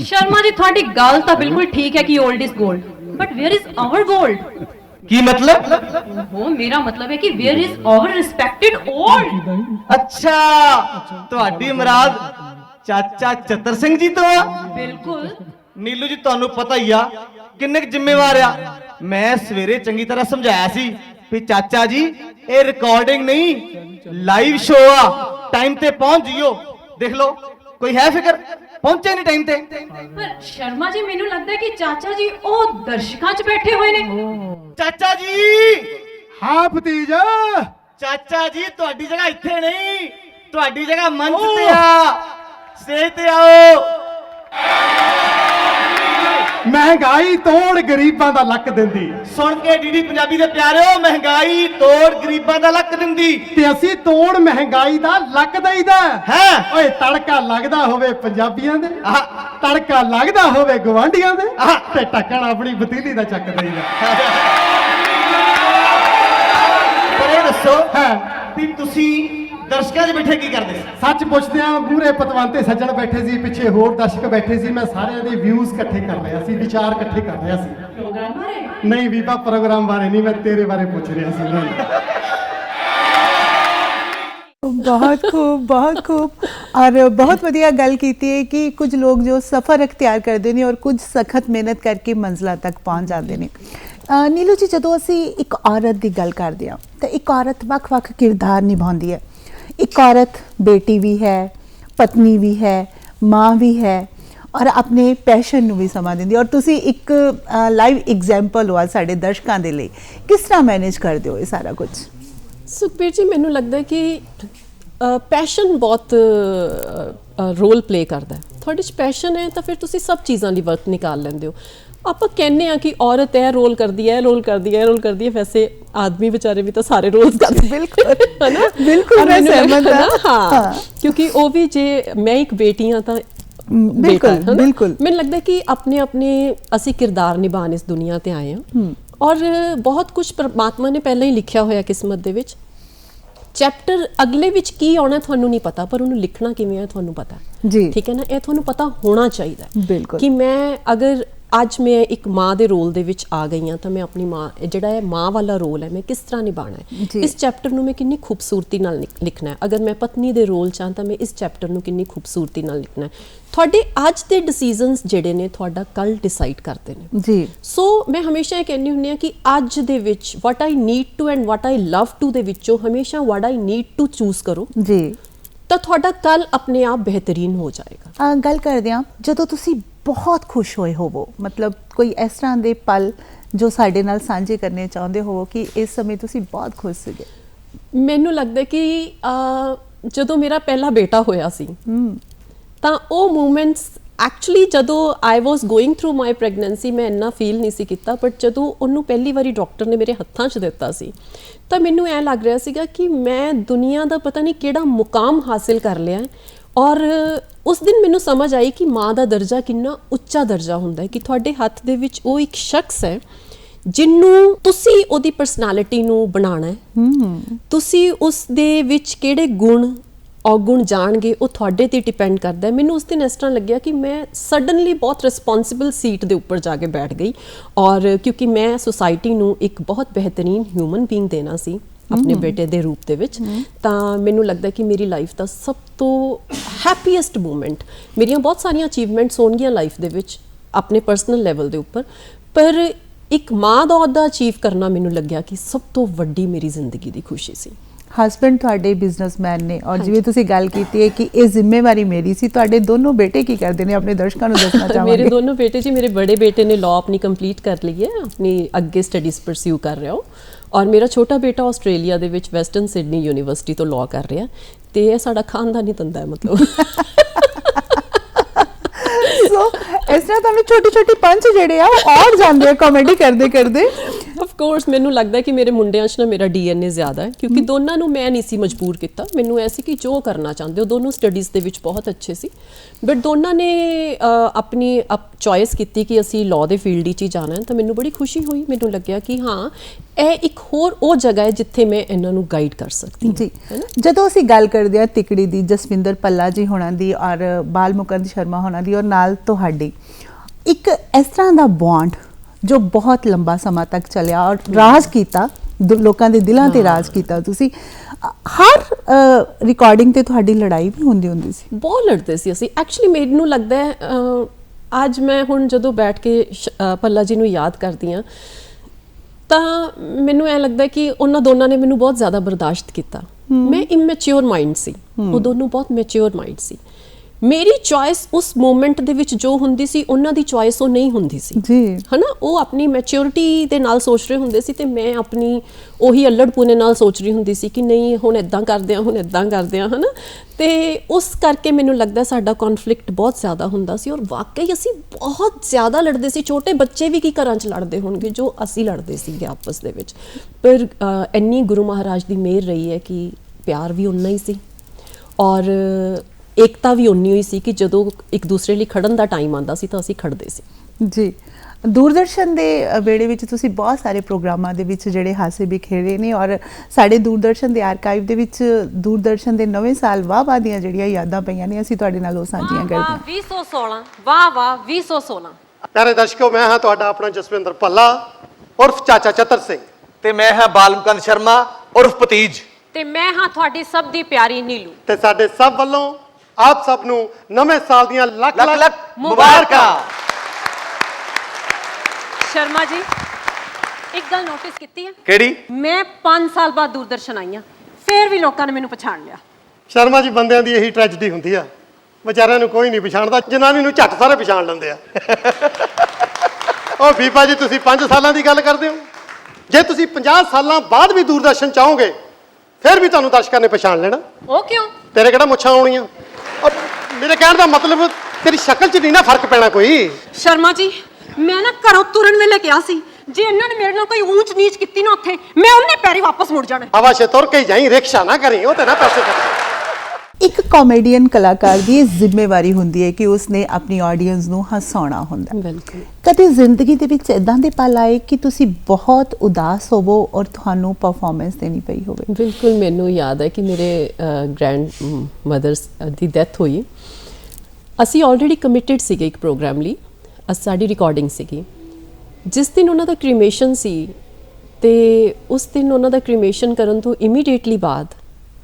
ਸ਼ਰਮਾ ਜੀ, ਤੁਹਾਡੀ ਗੱਲ ਤਾਂ ਬਿਲਕੁਲ ਠੀਕ ਹੈ ਕਿ 올ਡ ਇਜ਼ 골ਡ ਬਟ ਵੇਅਰ ਇਜ਼ ਆਵਰ 골ਡ ਕੀ ਮਤਲਬ? ਉਹ ਮੇਰਾ ਮਤਲਬ ਹੈ ਕਿ where is our respected old ਅੱਛਾ ਤੁਹਾਡੀ ਮੁਰਾਦ ਚਾਚਾ ਚਤਰ ਸਿੰਘ ਜੀ ਤੋਂ ਆ। ਬਿਲਕੁਲ। ਨੀਲੂ ਜੀ ਤੁਹਾਨੂੰ ਪਤਾ ਹੀ ਆ ਕਿੰਨੇ ਕੁ ਜ਼ਿੰਮੇਵਾਰ ਆ। ਮੈਂ ਸਵੇਰੇ ਚੰਗੀ ਤਰ੍ਹਾਂ ਸਮਝਾਇਆ ਸੀ ਵੀ ਚਾਚਾ ਜੀ ਇਹ ਰਿਕਾਰਡਿੰਗ ਨਹੀਂ ਲਾਈਵ ਸ਼ੋਅ ਆ। ਟਾਈਮ ਤੇ ਪਹੁੰਚ ਜਿਓ। ਦੇਖ ਲਓ ਕੋਈ ਹੈ ਫਿਕਰ? ਪਹੁੰਚੇ ਨਹੀਂ ਟਾਈਮ ਤੇ। ਪਰ ਸ਼ਰਮਾ ਜੀ ਮੈਨੂੰ ਲੱਗਦਾ ਕਿ ਚਾਚਾ ਜੀ ਉਹ ਦਰਸ਼ਕਾਂ 'ਚ ਬੈਠੇ ਹੋਏ ਨੇ। ਚਾਚਾ ਜੀ! ਹਾਂ ਭਤੀਜਾ। ਚਾਚਾ ਜੀ ਤੁਹਾਡੀ ਜਗ੍ਹਾ ਇੱਥੇ ਨਹੀਂ। ਤੁਹਾਡੀ ਜਗ੍ਹਾ ਮੰਚ ਤੇ ਆ। ਸਟੇਜ ਤੇ ਆਓ। ਮਹਿੰਗਾਈ ਤੋੜ ਗਰੀਬਾਂ ਦਾ ਲੱਕ ਦਿੰਦੀ। ਸੁਣ ਕੇ ਡੀਡੀ ਪੰਜਾਬੀ ਦੇ ਪਿਆਰਿਓ ਮਹਿੰਗਾਈ ਤੋੜ ਗਰੀਬਾਂ ਦਾ ਲੱਕ ਦਿੰਦੀ। ਤੇ ਅਸੀਂ ਤੋੜ ਮਹਿੰਗਾਈ ਦਾ ਲੱਕ ਦਈਦਾ। ਹੈ। ਓਏ ਤੜਕਾ ਲੱਗਦਾ ਹੋਵੇ ਪੰਜਾਬੀਆਂ ਦੇ ਆਹ। ਤੜਕਾ ਲੱਗਦਾ ਹੋਵੇ ਗਵਾਂਢੀਆਂ ਦੇ ਆਹ। ਤੇ ਟੱਕਣ ਆਪਣੀ ਬਤੀਲੀ ਦਾ ਚੱਕ ਦਈਦਾ। ਪਰ ਇਹ ਦੱਸੋ ਹੈ। ਵੀ ਤੁਸੀਂ ਦਰਸ਼ਕਾਂ 'ਚ ਬੈਠੇ ਕੀ ਕਰਦੇ ਸੀ? ਸੱਚ ਪੁੱਛਦੇ ਆ ਮੂਰੇ ਪਤਵੰਤੇ ਸੱਜਣ ਬੈਠੇ ਸੀ ਪਿੱਛੇ ਹੋਰ ਦਰਸ਼ਕ ਬੈਠੇ ਸੀ। ਮੈਂ ਸਾਰਿਆਂ ਦੇ ਵਿਊਜ਼ ਇਕੱਠੇ ਕਰ ਰਿਹਾ ਸੀ ਵਿਚਾਰ ਇਕੱਠੇ ਕਰ ਰਿਹਾ ਸੀ। ਪ੍ਰੋਗਰਾਮ ਬਾਰੇ? ਨਹੀਂ ਬੀਬਾ ਪ੍ਰੋਗਰਾਮ ਬਾਰੇ ਨਹੀਂ ਮੈਂ ਤੇਰੇ ਬਾਰੇ ਪੁੱਛ ਰਿਹਾ ਸੀ। ਉਹਨਾਂ ਨੂੰ ਬਹੁਤ ਖੂਬ ਬਹੁਤ ਖੂਬ। ਔਰ ਬਹੁਤ ਵਧੀਆ ਗੱਲ ਕੀਤੀ ਹੈ ਕਿ ਕੁਝ ਲੋਕ ਜੋ ਸਫ਼ਰ ਅਖਤਿਆਰ ਕਰਦੇ ਨੇ ਔਰ ਕੁਝ ਸਖਤ ਮਿਹਨਤ ਕਰਕੇ ਮੰਜ਼ਲਾਂ ਤੱਕ ਪਹੁੰਚ ਜਾਂਦੇ ਨੇ। ਨੀਲੂ ਜੀ ਜਦੋਂ ਅਸੀਂ ਇੱਕ ਔਰਤ ਦੀ ਗੱਲ ਕਰਦੇ ਹਾਂ ਤਾਂ ਇੱਕ ਔਰਤ ਵੱਖ-ਵੱਖ ਕਿਰਦਾਰ ਨਿਭਾਉਂਦੀ ਹੈ। ਇੱਕ ਔਰਤ ਬੇਟੀ ਵੀ ਹੈ, ਪਤਨੀ ਵੀ ਹੈ, ਮਾਂ ਵੀ ਹੈ ਔਰ ਆਪਣੇ ਪੈਸ਼ਨ ਨੂੰ ਵੀ ਸਮਾਂ ਦਿੰਦੀ ਔਰ ਤੁਸੀਂ ਇੱਕ ਲਾਈਵ ਐਗਜ਼ਾਮਪਲ ਹੋ ਸਾਡੇ ਦਰਸ਼ਕਾਂ ਦੇ ਲਈ। ਕਿਸ ਤਰ੍ਹਾਂ ਮੈਨੇਜ ਕਰਦੇ ਹੋ ਇਹ ਸਾਰਾ ਕੁਝ? ਸੁਖਬੀਰ ਜੀ, ਮੈਨੂੰ ਲੱਗਦਾ ਕਿ ਪੈਸ਼ਨ ਬਹੁਤ ਰੋਲ ਪਲੇ ਕਰਦਾ ਹੈ। ਤੁਹਾਡੇ 'ਚ ਪੈਸ਼ਨ ਹੈ ਤਾਂ ਫਿਰ ਤੁਸੀਂ ਸਭ ਚੀਜ਼ਾਂ ਦੀ ਵਰਤ ਨਿਕਾਲ ਲੈਂਦੇ ਹੋ। ਆਪਾਂ ਕਹਿੰਨੇ ਆ ਕਿ ਔਰਤ ਇਹ ਰੋਲ ਕਰਦੀ ਹੈ ਰੋਲ ਕਰਦੀ ਹੈ ਰੋਲ ਕਰਦੀ ਹੈ ਵੈਸੇ ਆਦਮੀ ਵਿਚਾਰੇ ਵੀ ਤਾਂ ਸਾਰੇ ਰੋਲਸ ਕਰਦੇ ਬਿਲਕੁਲ। ਹੈ ਨਾ ਬਿਲਕੁਲ, ਮੈਂ ਸਹਿਮਤ ਹਾਂ। ਹਾਂ ਹਾਂ। ਕਿਉਂਕਿ ਉਹ ਵੀ ਜੇ ਮੈਂ ਇੱਕ ਬੇਟੀ ਹਾਂ ਤਾਂ ਬਿਲਕੁਲ, ਹੈ, ਹੈ? ਬਿਲਕੁਲ। ਮੈਨੂੰ ਲੱਗਦਾ ਹੈ ਕਿ ਆਪਣੇ ਆਪਣੇ ਅਸੀਂ ਕਿਰਦਾਰ ਨਿਭਾਉਣ ਇਸ ਦੁਨੀਆ ਤੇ ਆਏ ਹਾਂ ਔਰ ਬਹੁਤ ਕੁਝ ਪਰਮਾਤਮਾ ਨੇ ਪਹਿਲਾਂ ਹੀ ਲਿਖਿਆ ਹੋਇਆ ਕਿਸਮਤ ਦੇ ਵਿੱਚ ਚੈਪਟਰ ਅਗਲੇ ਵਿੱਚ ਕੀ ਆਉਣਾ ਤੁਹਾਨੂੰ ਨਹੀਂ ਪਤਾ ਪਰ ਉਹਨੂੰ ਲਿਖਣਾ ਕਿਵੇਂ ਹੈ ਤੁਹਾਨੂੰ ਪਤਾ ਜੀ। ਠੀਕ ਹੈ ਨਾ ਇਹ ਤੁਹਾਨੂੰ ਪਤਾ ਹੋਣਾ ਚਾਹੀਦਾ ਹੈ ਬਿਲਕੁਲ। ਕਿ ਮੈਂ ਅਗਰ ਅੱਜ ਮੈਂ ਇੱਕ ਮਾਂ ਦੇ ਰੋਲ ਦੇ ਵਿੱਚ ਆ ਗਈ ਹਾਂ ਤਾਂ ਮੈਂ ਆਪਣੀ ਮਾਂ ਜਿਹੜਾ ਹੈ ਮਾਂ ਵਾਲਾ ਰੋਲ ਹੈ ਮੈਂ ਕਿਸ ਤਰ੍ਹਾਂ ਨਿਭਾਉਣਾ ਹੈ। ਇਸ ਚੈਪਟਰ ਨੂੰ ਮੈਂ ਕਿੰਨੀ ਖੂਬਸੂਰਤੀ ਨਾਲ ਲਿਖ- ਲਿਖਣਾ ਹੈ। ਅਗਰ ਮੈਂ ਪਤਨੀ ਦੇ ਰੋਲ ਚਾਹਾਂ ਤਾਂ ਮੈਂ ਇਸ ਚੈਪਟਰ ਨੂੰ ਕਿੰਨੀ ਖੂਬਸੂਰਤੀ ਨਾਲ ਲਿਖਣਾ ਹੈ। ਤੁਹਾਡੇ ਅੱਜ ਦੇ ਡਿਸੀਜਨਸ ਜਿਹੜੇ ਨੇ ਤੁਹਾਡਾ ਕੱਲ ਡਿਸਾਈਡ ਕਰਦੇ ਨੇ। ਜੀ। ਸੋ ਮੈਂ ਹਮੇਸ਼ਾ ਇਹ ਕਹਿੰਦੀ ਹੁੰਦੀ ਆ ਕਿ ਅੱਜ ਦੇ ਵਿੱਚ what I need to and what I love to ਦੇ ਵਿੱਚੋਂ ਹਮੇਸ਼ਾ what I need to choose ਕਰੋ। ਜੀ। ਤਾਂ ਤੁਹਾਡਾ ਕੱਲ ਆਪਣੇ ਆਪ ਬਿਹਤਰੀਨ ਹੋ ਜਾਏਗਾ। ਗੱਲ ਕਰਦੇ ਹਾਂ। ਜਦੋਂ ਤੁਸੀਂ ਬਹੁਤ ਖੁਸ਼ ਹੋਏ ਹੋਵੋ। ਮਤਲਬ ਕੋਈ ਇਸ ਤਰ੍ਹਾਂ ਦੇ ਪਲ ਜੋ ਸਾਡੇ ਨਾਲ ਸਾਂਝੇ ਕਰਨੇ ਚਾਹੁੰਦੇ ਹੋਵੋ ਕਿ ਇਸ ਸਮੇਂ ਤੁਸੀਂ ਬਹੁਤ ਖੁਸ਼ ਸੀਗੇ। ਮੈਨੂੰ ਲੱਗਦਾ ਕਿ ਜਦੋਂ ਮੇਰਾ ਪਹਿਲਾ ਬੇਟਾ ਹੋਇਆ ਸੀ ਤਾਂ ਉਹ ਮੂਮੈਂਟਸ ਐਕਚੁਅਲੀ ਜਦੋਂ I was going through my pregnancy ਮੈਂ ਇੰਨਾ ਫੀਲ ਨਹੀਂ ਸੀ ਕੀਤਾ ਬਟ ਜਦੋਂ ਉਹਨੂੰ ਪਹਿਲੀ ਵਾਰੀ ਡਾਕਟਰ ਨੇ ਮੇਰੇ ਹੱਥਾਂ 'ਚ ਦਿੱਤਾ ਸੀ ਤਾਂ ਮੈਨੂੰ ਐ ਲੱਗ ਰਿਹਾ ਸੀਗਾ ਕਿ ਮੈਂ ਦੁਨੀਆ ਦਾ ਪਤਾ ਨਹੀਂ ਕਿਹੜਾ ਮੁਕਾਮ ਹਾਸਿਲ ਕਰ ਲਿਆ ਹੈ ਔਰ ਉਸ ਦਿਨ ਮੈਨੂੰ ਸਮਝ ਆਈ ਕਿ ਮਾਂ ਦਾ ਦਰਜਾ ਕਿੰਨਾ ਉੱਚਾ ਦਰਜਾ ਹੁੰਦਾ ਹੈ ਕਿ ਤੁਹਾਡੇ ਹੱਥ ਦੇ ਵਿੱਚ ਉਹ ਇੱਕ ਸ਼ਖਸ ਹੈ ਜਿਹਨੂੰ ਤੁਸੀਂ ਉਹਦੀ ਪਰਸਨੈਲਿਟੀ ਨੂੰ ਬਣਾਉਣਾ ਹੈ। ਤੁਸੀਂ ਉਸ ਦੇ ਵਿੱਚ ਕਿਹੜੇ ਗੁਣ ਔਗੁਣ ਜਾਣਗੇ ਉਹ ਤੁਹਾਡੇ ਤੇ ਡਿਪੈਂਡ ਕਰਦਾ ਹੈ। ਮੈਨੂੰ ਉਸ ਦਿਨ ਇਸ ਤਰ੍ਹਾਂ ਲੱਗਿਆ ਕਿ ਮੈਂ ਸਡਨਲੀ ਬਹੁਤ ਰਿਸਪੌਂਸਿਬਲ ਸੀਟ ਦੇ ਉੱਪਰ ਜਾ ਕੇ ਬੈਠ ਗਈ ਔਰ ਕਿਉਂਕਿ ਮੈਂ ਸੁਸਾਇਟੀ ਨੂੰ ਇੱਕ ਬਹੁਤ ਬਿਹਤਰੀਨ ਹਿਊਮਨ ਬੀਇੰਗ ਦੇਣਾ ਸੀ। ਆਪਣੇ ਬੇਟੇ ਦੇ ਰੂਪ ਦੇ ਵਿੱਚ ਤਾਂ ਮੈਨੂੰ ਲੱਗਦਾ ਕਿ ਮੇਰੀ ਲਾਈਫ ਦਾ ਸਭ ਤੋਂ ਹੈਪੀਐਸਟ ਮੂਮੈਂਟ ਮੇਰੀਆਂ ਬਹੁਤ ਸਾਰੀਆਂ ਅਚੀਵਮੈਂਟਸ ਹੋਣਗੀਆਂ ਲਾਈਫ ਦੇ ਵਿੱਚ ਆਪਣੇ ਪਰਸਨਲ ਲੈਵਲ ਦੇ ਉੱਪਰ ਪਰ ਇੱਕ ਮਾਂ ਦਾ ਅਹੁਦਾ ਅਚੀਵ ਕਰਨਾ ਮੈਨੂੰ ਲੱਗਿਆ ਕਿ ਸਭ ਤੋਂ ਵੱਡੀ ਮੇਰੀ ਜ਼ਿੰਦਗੀ ਦੀ ਖੁਸ਼ੀ ਸੀ। ਹਸਬੰਡ ਤੁਹਾਡੇ ਬਿਜ਼ਨਸਮੈਨ ਨੇ ਔਰ ਜਿਵੇਂ ਤੁਸੀਂ ਗੱਲ ਕੀਤੀ ਹੈ ਕਿ ਇਹ ਜ਼ਿੰਮੇਵਾਰੀ ਮੇਰੀ ਸੀ ਤੁਹਾਡੇ ਦੋਨੋਂ ਬੇਟੇ ਕੀ ਕਰਦੇ ਨੇ? ਆਪਣੇ ਦਰਸ਼ਕਾਂ ਨੂੰ ਦੱਸਣਾ ਮੇਰੇ ਚਾਹਾਂਗੇ। ਦੋਨੋਂ ਬੇਟੇ ਜੀ ਮੇਰੇ ਬੜੇ ਬੇਟੇ ਨੇ ਲਾਅ ਆਪਣੀ ਕੰਪਲੀਟ ਕਰ ਲਈ ਹੈ ਆਪਣੀ ਅੱਗੇ ਸਟੱਡੀਜ਼ ਪਰਸਿਊ ਕਰ ਰਿਹਾ ਉਹ ਔਰ ਮੇਰਾ ਛੋਟਾ ਬੇਟਾ ਆਸਟ੍ਰੇਲੀਆ ਦੇ ਵਿੱਚ ਵੈਸਟਰਨ ਸਿਡਨੀ ਯੂਨੀਵਰਸਿਟੀ ਤੋਂ ਲਾਅ ਕਰ ਰਿਹਾ ਤੇ ਇਹ ਸਾਡਾ ਖਾਨਦਾਨੀ ਧੰਦਾ ਹੈ ਮਤਲਬ। ਸੋ ਇਸ ਤਰ੍ਹਾਂ ਤੁਹਾਨੂੰ ਛੋਟੀ ਛੋਟੀ ਪੰਚ ਜਿਹੜੇ ਆ, ਉਹ ਔਰ ਜਾਂਦੇ ਆ ਕਾਮੇਡੀ ਕਰਦੇ ਕਰਦੇ ਆਫ ਕੋਰਸ ਮੈਨੂੰ ਲੱਗਦਾ ਕਿ ਮੇਰੇ ਮੁੰਡਿਆਂ 'ਚ ਨਾ ਮੇਰਾ ਡੀਐਨਏ ਜ਼ਿਆਦਾ ਹੈ ਕਿਉਂਕਿ ਦੋਨਾਂ ਨੂੰ ਮੈਂ ਨਹੀਂ ਸੀ ਮਜਬੂਰ ਕੀਤਾ। ਮੈਨੂੰ ਐ ਸੀ ਕਿ ਜੋ ਕਰਨਾ ਚਾਹੁੰਦੇ ਹੋ ਦੋਨੋਂ ਸਟੱਡੀਜ਼ ਦੇ ਵਿੱਚ ਬਹੁਤ ਅੱਛੇ ਸੀ। ਬਟ ਦੋਨਾਂ ਨੇ ਆਪਣੀ ਚੋਇਸ ਕੀਤੀ ਕਿ ਅਸੀਂ ਲਾਅ ਦੇ ਫੀਲਡ 'ਚ ਹੀ ਜਾਣਾ ਹੈ ਤਾਂ ਮੈਨੂੰ ਬੜੀ ਖੁਸ਼ੀ ਹੋਈ। ਮੈਨੂੰ ਲੱਗਿਆ ਕਿ ਹਾਂ ਇਹ ਇੱਕ ਹੋਰ ਉਹ ਜਗ੍ਹਾ ਹੈ ਜਿੱਥੇ ਮੈਂ ਇਹਨਾਂ ਨੂੰ ਗਾਈਡ ਕਰ ਸਕਦੀ ਹਾਂ ਜੀ। ਜਦੋਂ ਅਸੀਂ ਗੱਲ ਕਰਦੇ ਹਾਂ ਤਿਕੜੀ ਦੀ ਜਸਵਿੰਦਰ ਪੱਲਾ ਜੀ ਹੋਣਾ ਦੀ ਔਰ ਬਾਲ ਮੁਕੰਦ ਸ਼ਰਮਾ ਹੋਣਾ ਦੀ ਔਰ ਨਾਲ ਤੁਹਾਡੀ ਇੱਕ ਇਸ ਤਰ੍ਹਾਂ ਦਾ ਬੌਂਡ ਜੋ ਬਹੁਤ ਲੰਬਾ ਸਮਾਂ ਤੱਕ ਚੱਲਿਆ ਔਰ ਰਾਜ ਕੀਤਾ ਲੋਕਾਂ ਦੇ ਦਿਲਾਂ ਤੇ ਰਾਜ ਕੀਤਾ ਤੁਸੀਂ। ਹਰ ਰਿਕਾਰਡਿੰਗ ਤੇ ਤੁਹਾਡੀ ਲੜਾਈ ਵੀ ਹੁੰਦੀ ਹੁੰਦੀ ਸੀ। ਬਹੁਤ ਲੜਦੇ ਸੀ ਅਸੀਂ। ਐਕਚੁਅਲੀ ਮੈਨੂੰ ਲੱਗਦਾ ਹੈ ਅੱਜ ਮੈਂ ਹੁਣ ਜਦੋਂ ਬੈਠ ਕੇ ਪੱਲਾ ਜੀ ਨੂੰ ਯਾਦ ਕਰਦੀ ਹਾਂ ਤਾਂ ਮੈਨੂੰ ਐ ਲੱਗਦਾ ਕਿ ਉਹਨਾਂ ਦੋਨਾਂ ਨੇ ਮੈਨੂੰ ਬਹੁਤ ਜ਼ਿਆਦਾ ਬਰਦਾਸ਼ਤ ਕੀਤਾ। ਮੈਂ ਇਮੈਚੁਰ ਮਾਈਂਡ ਸੀ। ਉਹ ਦੋਨੋਂ ਬਹੁਤ ਮੈਚੁਰ ਮਾਈਂਡ ਸੀ। ਮੇਰੀ ਚੋਇਸ ਉਸ ਮੂਮੈਂਟ ਦੇ ਵਿੱਚ ਜੋ ਹੁੰਦੀ ਸੀ ਉਹਨਾਂ ਦੀ ਚੋਇਸ ਉਹ ਨਹੀਂ ਹੁੰਦੀ ਸੀ। ਜੀ। ਹਨਾ? ਉਹ ਆਪਣੀ ਮੈਚੁਰਿਟੀ ਦੇ ਨਾਲ ਸੋਚ ਰਹੇ ਹੁੰਦੇ ਸੀ ਤੇ ਮੈਂ ਆਪਣੀ ਉਹੀ ਅਲੜਪੂਨੇ ਨਾਲ ਸੋਚ ਰਹੀ ਹੁੰਦੀ ਸੀ ਕਿ ਨਹੀਂ ਹੁਣ ਇਦਾਂ ਕਰਦੇ ਆ ਹੁਣ ਇਦਾਂ ਕਰਦੇ ਆ ਹਨਾ? ਤੇ ਉਸ ਕਰਕੇ ਮੈਨੂੰ ਲੱਗਦਾ ਸਾਡਾ ਕਨਫਲਿਕਟ ਬਹੁਤ ਜ਼ਿਆਦਾ ਹੁੰਦਾ ਸੀ ਔਰ ਵਾਕਈ ਅਸੀਂ ਬਹੁਤ ਜ਼ਿਆਦਾ ਲੜਦੇ ਸੀ। ਛੋਟੇ ਬੱਚੇ ਵੀ ਕੀ ਘਰਾਂ 'ਚ ਲੜਦੇ ਹੋਣਗੇ ਜੋ ਅਸੀਂ ਲੜਦੇ ਸੀਗੇ ਆਪਸ ਦੇ ਵਿੱਚ। ਪਰ ਇੰਨੀ ਗੁਰੂ ਮਹਾਰਾਜ ਦੀ ਮਿਹਰ ਰਹੀ ਹੈ ਕਿ ਪਿਆਰ ਵੀ ਉਨਾ ਹੀ ਸੀ। ਔਰ ਏਕਤਾ ਵੀ ਉਨੀ ਹੋਈ ਸੀ ਕਿ ਜਦੋਂ ਇੱਕ ਦੂਸਰੇ ਲਈ ਖੜਨ ਦਾ ਟਾਈਮ ਆਂਦਾ ਸੀ ਤਾਂ ਅਸੀਂ ਖੜਦੇ ਸੀ। ਜੀ। ਦੂਰਦਰਸ਼ਨ ਦੇ ਵੇੜੇ ਵਿੱਚ ਤੁਸੀਂ ਬਹੁਤ ਸਾਰੇ ਪ੍ਰੋਗਰਾਮਾਂ ਦੇ ਵਿੱਚ ਜਿਹੜੇ ਹਾਸੇ ਬਿਖੇਰੇ ਨੇ ਔਰ ਸਾਡੇ ਦੂਰਦਰਸ਼ਨ ਦੇ ਆਰਕਾਈਵ ਦੇ ਵਿੱਚ ਦੂਰਦਰਸ਼ਨ ਦੇ ਨਵੇਂ ਸਾਲ ਵਾਹ ਵਾਹ ਦੀਆਂ ਜਿਹੜੀਆਂ ਯਾਦਾਂ ਪਈਆਂ ਨੇ ਅਸੀਂ ਤੁਹਾਡੇ ਨਾਲ ਉਹ ਸਾਂਝੀਆਂ ਕਰਦੇ ਹਾਂ। 2016 ਵਾਹ ਵਾਹ 2016 ਪਿਆਰੇ ਦਰਸ਼ਕੋ ਮੈਂ ਹਾਂ ਤੁਹਾਡਾ ਆਪਣਾ ਜਸਵਿੰਦਰ ਭੱਲਾ ਉਰਫ ਚਾਚਾ ਚਤਰ ਸਿੰਘ। ਤੇ ਮੈਂ ਹਾਂ ਬਾਲਮਕੰਦ ਸ਼ਰਮਾ ਉਰਫ ਪਤੀਜ ਤੇ ਮੈਂ ਹਾਂ ਤੁਹਾਡੀ ਸਭ ਦੀ ਪਿਆਰੀ ਨੀਲੂ। ਤੇ ਸਾਡੇ ਸਭ ਵੱਲੋਂ ਆਪ ਸਭ ਨੂੰ ਨਵੇਂ ਸਾਲ ਦੀਆਂ ਲੱਖ ਲੱਖ ਮੁਬਾਰਕਾਂ। ਸ਼ਰਮਾ ਜੀ ਇੱਕ ਗੱਲ ਨੋਟਿਸ ਕੀਤੀ ਹੈ ਕਿਹੜੀ? ਮੈਂ 5 ਸਾਲ ਬਾਅਦ ਦੂਰਦਰਸ਼ਨ ਆਈ ਹਾਂ ਫੇਰ ਵੀ ਲੋਕਾਂ ਨੇ ਮੈਨੂੰ ਪਛਾਣ ਲਿਆ। ਸ਼ਰਮਾ ਜੀ ਬੰਦਿਆਂ ਦੀ ਇਹੀ ਟ੍ਰੈਜਡੀ ਹੁੰਦੀ ਆ। ਵਿਚਾਰਿਆਂ ਨੂੰ ਕੋਈ ਨਹੀਂ ਪਛਾਣਦਾ ਜਨਾਨੀ ਨੂੰ ਝੱਟ ਸਾਰੇ ਪਛਾਣ ਲੈਂਦੇ ਆ। ਉਹ ਬੀਬਾ ਜੀ ਤੁਸੀਂ 5 ਸਾਲਾਂ ਦੀ ਗੱਲ ਕਰਦੇ ਹੋ। ਜੇ ਤੁਸੀਂ 50 ਸਾਲਾਂ ਬਾਅਦ ਵੀ ਦੂਰਦਰਸ਼ਨ ਚਾਹੋਗੇ ਫਿਰ ਵੀ ਤੁਹਾਨੂੰ ਦਰਸ਼ਕਾਂ ਨੇ ਪਛਾਣ ਲੈਣਾ। ਉਹ ਕਿਉਂ? ਤੇਰੇ ਕਿਹੜਾ ਮੁੱਛਾਂ ਆਉਣੀਆਂ? ਮੇਰੇ ਕਹਿਣ ਦਾ ਮਤਲਬ ਤੇਰੀ ਸ਼ਕਲ 'ਚ ਨਹੀਂ ਨਾ ਫ਼ਰਕ ਪੈਣਾ ਕੋਈ ਸ਼ਰਮਾ ਜੀ ਮੈਂ ਨਾ ਘਰੋਂ ਤੁਰਨ ਵੇਲੇ ਕਿਹਾ ਸੀ ਜੇ ਇਹਨਾਂ ਨੇ ਮੇਰੇ ਨਾਲ ਕੋਈ ਊਂਚ ਨੀਚ ਕੀਤੀ ਨਾ ਉੱਥੇ ਮੈਂ ਉਹਨੇ ਪੈਰੀ ਵਾਪਸ ਮੁੜ ਜਾਣਾ ਹਵਾ 'ਚ ਤੁਰ ਕੇ ਹੀ ਜਾਈ ਰਿਕਸ਼ਾ ਨਾ ਕਰੀ ਉਹ ਤੇ ਨਾ ਪੈਸੇ ਖਰਚ ਇੱਕ ਕਾਮੇਡੀਅਨ ਕਲਾਕਾਰ ਦੀ ਇਹ ਜ਼ਿੰਮੇਵਾਰੀ ਹੁੰਦੀ ਹੈ ਕਿ ਉਸਨੇ ਆਪਣੀ ਆਡੀਅנס ਨੂੰ ਹਸਾਉਣਾ ਹੁੰਦਾ। ਬਿਲਕੁਲ। ਕਦੇ ਜ਼ਿੰਦਗੀ ਦੇ ਵਿੱਚ ਇਦਾਂ ਦੇ ਪਲ ਆਏ ਕਿ ਤੁਸੀਂ ਬਹੁਤ ਉਦਾਸ ਹੋਵੋ ਔਰ ਤੁਹਾਨੂੰ ਪਰਫਾਰਮੈਂਸ ਦੇਣੀ ਪਈ ਹੋਵੇ? ਬਿਲਕੁਲ ਮੈਨੂੰ ਯਾਦ ਹੈ ਕਿ ਮੇਰੇ ਗ੍ਰੈਂਡ ਮਦਰਸ ਦੀ ਡੈਥ ਹੋਈ। ਅਸੀਂ ਆਲਰੇਡੀ ਕਮਿਟਡ ਸੀਗੇ ਇੱਕ ਪ੍ਰੋਗਰਾਮ ਲਈ। ਸਾਡੀ ਰਿਕਾਰਡਿੰਗ ਸੀਗੀ। ਜਿਸ ਦਿਨ ਉਹਨਾਂ ਦਾ ਕ੍ਰੀਮੇਸ਼ਨ ਸੀ ਤੇ ਉਸ ਦਿਨ ਉਹਨਾਂ ਦਾ ਕ੍ਰੀਮੇਸ਼ਨ ਕਰਨ ਤੋਂ ਇਮੀਡੀਏਟਲੀ ਬਾਅਦ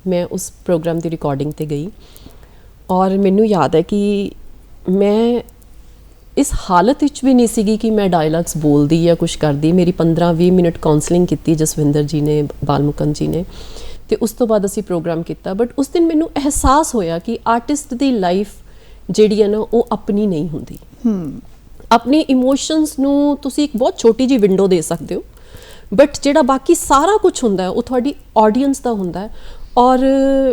ਮੈਂ ਉਸ ਪ੍ਰੋਗਰਾਮ ਦੀ ਰਿਕਾਰਡਿੰਗ ਤੇ ਗਈ। ਔਰ ਮੈਨੂੰ ਯਾਦ ਹੈ ਕਿ ਮੈਂ ਇਸ ਹਾਲਤ ਵਿੱਚ ਵੀ ਨਹੀਂ ਸੀਗੀ ਕਿ ਮੈਂ ਡਾਇਲੌਗਸ ਬੋਲਦੀ ਜਾਂ ਕੁਝ ਕਰਦੀ। ਮੇਰੀ 15-20 ਮਿੰਟ ਕਾਉਂਸਲਿੰਗ ਕੀਤੀ ਜਸਵਿੰਦਰ ਜੀ ਨੇ ਬਾਲਮੁਕਨ ਜੀ ਨੇ ਤੇ ਉਸ ਤੋਂ ਬਾਅਦ ਅਸੀਂ ਪ੍ਰੋਗਰਾਮ ਕੀਤਾ। ਬਟ ਉਸ ਦਿਨ ਮੈਨੂੰ ਅਹਿਸਾਸ ਹੋਇਆ ਕਿ ਆਰਟਿਸਟ ਦੀ ਲਾਈਫ ਜਿਹੜੀ ਹੈ ਨਾ ਉਹ ਆਪਣੀ ਨਹੀਂ ਹੁੰਦੀ। ਆਪਣੇ ਇਮੋਸ਼ਨਸ ਨੂੰ ਤੁਸੀਂ ਇੱਕ ਬਹੁਤ ਛੋਟੀ ਜੀ ਵਿੰਡੋ ਦੇ ਸਕਦੇ ਹੋ। ਬਟ ਜਿਹੜਾ ਬਾਕੀ ਸਾਰਾ ਕੁਝ ਹੁੰਦਾ ਹੈ ਉਹ ਤੁਹਾਡੀ ਆਡੀਅנס ਦਾ ਹੁੰਦਾ ਹੈ। ਔਰ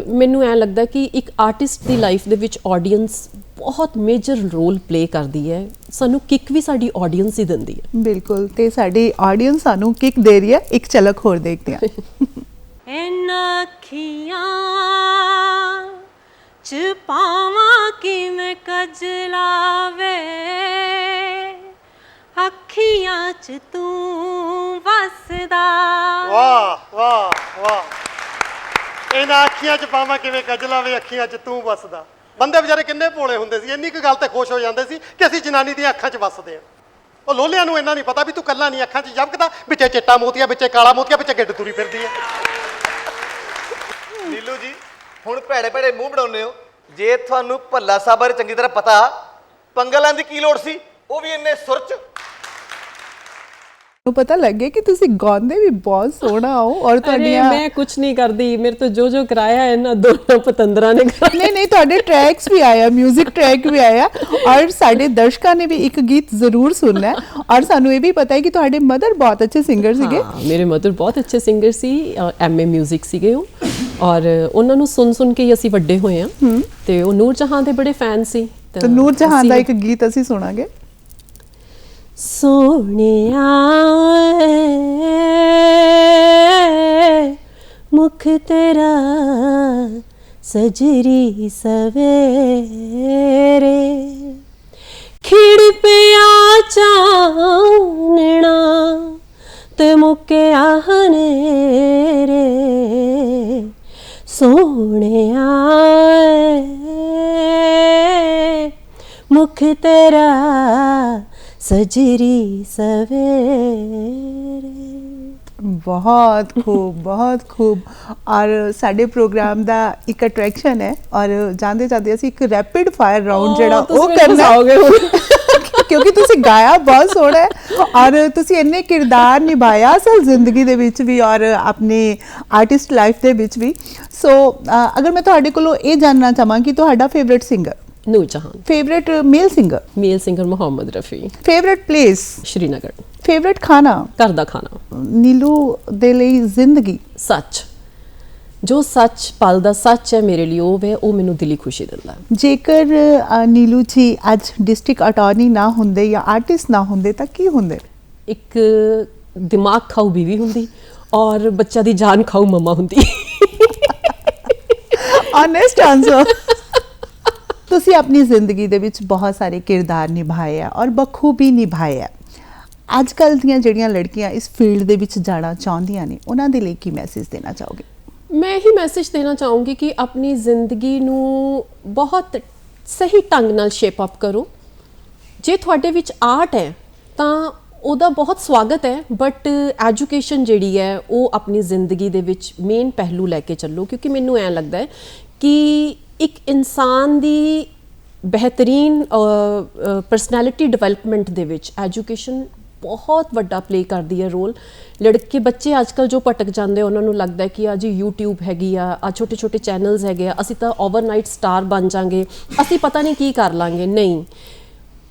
ਮੈਨੂੰ ਐ ਲੱਗਦਾ ਕਿ ਇੱਕ ਆਰਟਿਸਟ ਦੀ ਲਾਈਫ ਦੇ ਵਿੱਚ ਆਡੀਅנס ਬਹੁਤ ਮੇਜਰ ਰੋਲ ਪਲੇ ਕਰਦੀ ਹੈ। ਸਾਨੂੰ ਕਿੱਕ ਵੀ ਸਾਡੀ ਆਡੀਅנס ਹੀ ਦਿੰਦੀ ਹੈ। ਬਿਲਕੁਲ ਤੇ ਸਾਡੀ ਆਡੀਅנס ਸਾਨੂੰ ਕਿੱਕ ਦੇ ਰਹੀ ਹੈ ਇੱਕ ਝਲਕ ਹੋਰ ਦੇਖਦੇ ਹਾਂ ਐਨ ਅੱਖੀਆਂ ਚ ਪਾਵਾਂ ਕਿਵੇਂ ਕਜਲਾਵੇ ਅੱਖੀਆਂ ਚ ਤੂੰ ਵਸਦਾ। ਵਾਹ ਵਾਹ ਵਾਹ। ਇਹਨਾਂ ਅੱਖੀਆਂ 'ਚ ਪਾਵਾਂ ਕਿਵੇਂ ਕਜਲਾ ਵੇ ਅੱਖੀਆਂ 'ਚ ਤੂੰ ਵਸਦਾ। ਬੰਦੇ ਵਿਚਾਰੇ ਕਿੰਨੇ ਭੋਲੇ ਹੁੰਦੇ ਸੀ, ਇੰਨੀ ਕੁ ਗੱਲ ਤੇ ਖੁਸ਼ ਹੋ ਜਾਂਦੇ ਸੀ ਕਿ ਅਸੀਂ ਜਨਾਨੀ ਦੀਆਂ ਅੱਖਾਂ 'ਚ ਵਸਦੇ ਆ ਉਹ ਲੋਲਿਆਂ ਨੂੰ ਇੰਨਾ ਨਹੀਂ ਪਤਾ ਵੀ ਤੂੰ ਕੱਲਾ ਨਹੀਂ, ਅੱਖਾਂ 'ਚ ਜਬਕਦਾ ਵਿੱਚੇ ਚਿੱਟਾ ਮੋਤੀਆ, ਵਿੱਚੇ ਕਾਲਾ ਮੋਤੀਆ, ਵਿੱਚੇ ਗਿੱਡ ਤੁਰੀ ਫਿਰਦੀ ਹੈ। ਨੀਲੂ ਜੀ, ਹੁਣ ਭੈੜੇ ਭੈੜੇ ਮੂੰਹ ਬਣਾਉਂਦੇ ਹੋ। ਜੇ ਤੁਹਾਨੂੰ ਭੱਲਾ ਸਾਹਿਬ ਬਾਰੇ ਚੰਗੀ ਤਰ੍ਹਾਂ ਪਤਾ, ਪੰਗਲਾਂ ਦੀ ਕੀ ਲੋੜ ਸੀ? ਉਹ ਵੀ ਇੰਨੇ ਸੁਰਚ ਨੂੰ ਪਤਾ ਲੱਗੇ ਕਿ ਤੁਸੀਂ ਗਾਉਂਦੇ ਵੀ ਬਹੁਤ ਸੋਹਣਾ ਹੋ ਔਰ ਅਰੇ ਤੁਹਾਡੀਆਂ ਮੈਂ ਕੁਝ ਨਹੀਂ ਕਰਦੀ ਮੇਰੇ ਤੋਂ ਜੋ ਜੋ ਕਰਾਇਆ ਇਹਨਾਂ ਦੋਨਾਂ ਪਤੰਦਰਾਂ ਨੇ ਕਰਾਇਆ ਨਹੀਂ ਨਹੀਂ ਤੁਹਾਡੇ ਟਰੈਕਸ ਵੀ ਆਇਆ 뮤직 ਟਰੈਕ ਵੀ ਆਇਆ ਔਰ ਸਾਡੇ ਦਰਸ਼ਕਾਂ ਨੇ ਵੀ ਇੱਕ ਗੀਤ ਜ਼ਰੂਰ ਸੁਣਨਾ ਹੈ ਔਰ ਸਾਨੂੰ ਇਹ ਵੀ ਪਤਾ ਹੈ ਕਿ ਤੁਹਾਡੇ ਮਦਰ ਬਹੁਤ ਅੱਛੇ ਸਿੰਗਰ ਸੀਗੇ ਹਾਂ, ਮੇਰੇ ਮਦਰ ਬਹੁਤ ਅੱਛੇ ਸਿੰਗਰ ਸੀ ਐਮਏ 뮤직 ਸੀਗੇ ਉਹ ਔਰ ਉਹਨਾਂ ਨੂੰ ਸੁਣ ਸੁਣ ਕੇ ਹੀ ਅਸੀਂ ਵੱਡੇ ਹੋਏ ਆ ਤੇ ਉਹ ਨੂਰ ਜਹਾਂ ਦੇ ਬੜੇ ਫੈਨ ਸੀ ਤੇ ਨੂਰ ਜਹਾਂ ਦਾ ਅਸੀਂ- ਇੱਕ ਗੀਤ ਅਸੀਂ ਸੁਣਾਂਗੇ ਸੋਹਣਿਆ ਮੁਖ ਤੇਰਾ ਸਜਰੀ ਸਵੇਰੇ। ਖਿੜ ਪਿਆ ਚਾਨਣਾ ਤੇ ਮੁਕਿਆ ਹਨੇਰੇ। ਸੋਹਣਿਆ ਮੁਖ ਤੇਰਾ ਸਜਰੀ ਸਵੇਰੇ। ਬਹੁਤ ਖੂਬ ਬਹੁਤ ਖੂਬ। ਔਰ ਸਾਡੇ ਪ੍ਰੋਗਰਾਮ ਦਾ ਇੱਕ ਅਟਰੈਕਸ਼ਨ ਹੈ ਔਰ ਜਾਂਦੇ ਜਾਂਦੇ ਅਸੀਂ ਇੱਕ ਰੈਪਿਡ ਫਾਇਰ ਰਾਉਂਡ ਜਿਹੜਾ ਉਹ ਕਰਨਾ ਹੁਣ। ਕਿਉਂਕਿ ਤੁਸੀਂ ਗਾਇਆ ਬਹੁਤ ਸੋਹਣਾ ਹੈ। ਔਰ ਤੁਸੀਂ ਇੰਨੇ ਕਿਰਦਾਰ ਨਿਭਾਇਆ ਅਸਲ ਜ਼ਿੰਦਗੀ ਦੇ ਵਿੱਚ ਵੀ ਔਰ ਆਪਣੇ ਆਰਟਿਸਟ ਲਾਈਫ ਦੇ ਵਿੱਚ ਵੀ। ਸੋ ਅਗਰ ਮੈਂ ਤੁਹਾਡੇ ਕੋਲੋਂ ਇਹ ਜਾਨਣਾ ਚਾਹਾਂ ਕਿ ਤੁਹਾਡਾ favourite singer Noor Jahan favourite male singer male singer Mohammad Rafi favourite place Srinagar favourite ਖਾਣਾ ਘਰ ਦਾ ਖਾਣਾ ਨੀਲੂ ਦੇ ਲਈ ਜ਼ਿੰਦਗੀ ਸੱਚ ਜੋ ਸੱਚ ਪਲ ਦਾ ਸੱਚ ਹੈ ਮੇਰੇ ਲਈ ਉਹ ਹੈ ਉਹ ਮੈਨੂੰ ਦਿਲੀ ਖੁਸ਼ੀ ਦਿੰਦਾ। ਜੇਕਰ ਅ, ਨੀਲੂ ਜੀ ਅੱਜ ਡਿਸਟ੍ਰਿਕਟ ਅਟਾਰਨੀ ਨਾ ਹੁੰਦੇ ਜਾਂ ਆਰਟਿਸਟ ਨਾ ਹੁੰਦੇ ਤਾਂ ਕੀ ਹੁੰਦੇ ਇੱਕ ਦਿਮਾਗ ਖਾਊ ਬੀਵੀ ਹੁੰਦੀ ਔਰ ਬੱਚਾ ਦੀ ਜਾਨ ਖਾਊ ਮਮਾ ਹੁੰਦੀ ਆਨੈਸਟ ਆਨਸਰ ਤੁਸੀਂ ਆਪਣੀ ਜ਼ਿੰਦਗੀ ਦੇ ਵਿੱਚ ਬਹੁਤ ਸਾਰੇ ਕਿਰਦਾਰ ਨਿਭਾਏ ਆ ਔਰ ਬਖੂਬੀ ਨਿਭਾਏ ਆ। ਅੱਜ ਕੱਲ ਦੀਆਂ ਜਿਹੜੀਆਂ ਲੜਕੀਆਂ ਇਸ ਫੀਲਡ ਦੇ ਵਿੱਚ ਜਾਣਾ ਚਾਹੁੰਦੀਆਂ ਨੇ, ਉਹਨਾਂ ਦੇ ਲਈ ਕੀ ਮੈਸੇਜ ਦੇਣਾ ਚਾਹੋਗੇ? ਮੈਂ ਹੀ ਮੈਸੇਜ ਦੇਣਾ ਚਾਹੂੰਗੀ ਕਿ ਆਪਣੀ ਜ਼ਿੰਦਗੀ ਨੂੰ ਬਹੁਤ ਸਹੀ ਢੰਗ ਨਾਲ ਸ਼ੇਪ ਅਪ ਕਰੋ। ਜੇ ਤੁਹਾਡੇ ਵਿੱਚ ਆਰਟ ਹੈ, ਤਾਂ ਉਹਦਾ ਬਹੁਤ ਸਵਾਗਤ ਹੈ ਬਟ ਐਜੂਕੇਸ਼ਨ ਜਿਹੜੀ ਹੈ, ਉਹ ਆਪਣੀ ਜ਼ਿੰਦਗੀ ਦੇ ਵਿੱਚ ਮੇਨ ਪਹਿਲੂ ਲੈ ਕੇ ਚੱਲੋ, ਕਿਉਂਕਿ ਮੈਨੂੰ ਐਂ ਲੱਗਦਾ ਹੈ ਕਿ ਇੱਕ ਇਨਸਾਨ ਦੀ ਬਿਹਤਰੀਨ ਪਰਸਨੈਲਿਟੀ ਡਿਵੈਲਪਮੈਂਟ ਦੇ ਵਿੱਚ ਐਜੂਕੇਸ਼ਨ ਬਹੁਤ ਵੱਡਾ ਪਲੇ ਕਰਦੀ ਹੈ ਰੋਲ ਲੜਕੇ, ਬੱਚੇ ਅੱਜਕੱਲ ਜੋ ਭਟਕ ਜਾਂਦੇ ਉਹਨਾਂ ਨੂੰ ਲੱਗਦਾ ਕਿ ਆ ਜੀ YouTube ਹੈਗੀ ਆ ਆ ਛੋਟੇ ਛੋਟੇ ਚੈਨਲਸ ਹੈਗੇ ਆ, ਅਸੀਂ ਤਾਂ ਓਵਰਨਾਈਟ ਸਟਾਰ ਬਣ ਜਾਾਂਗੇ, ਅਸੀਂ ਪਤਾ ਨਹੀਂ ਕੀ ਕਰ ਲਾਂਗੇ। ਨਹੀਂ।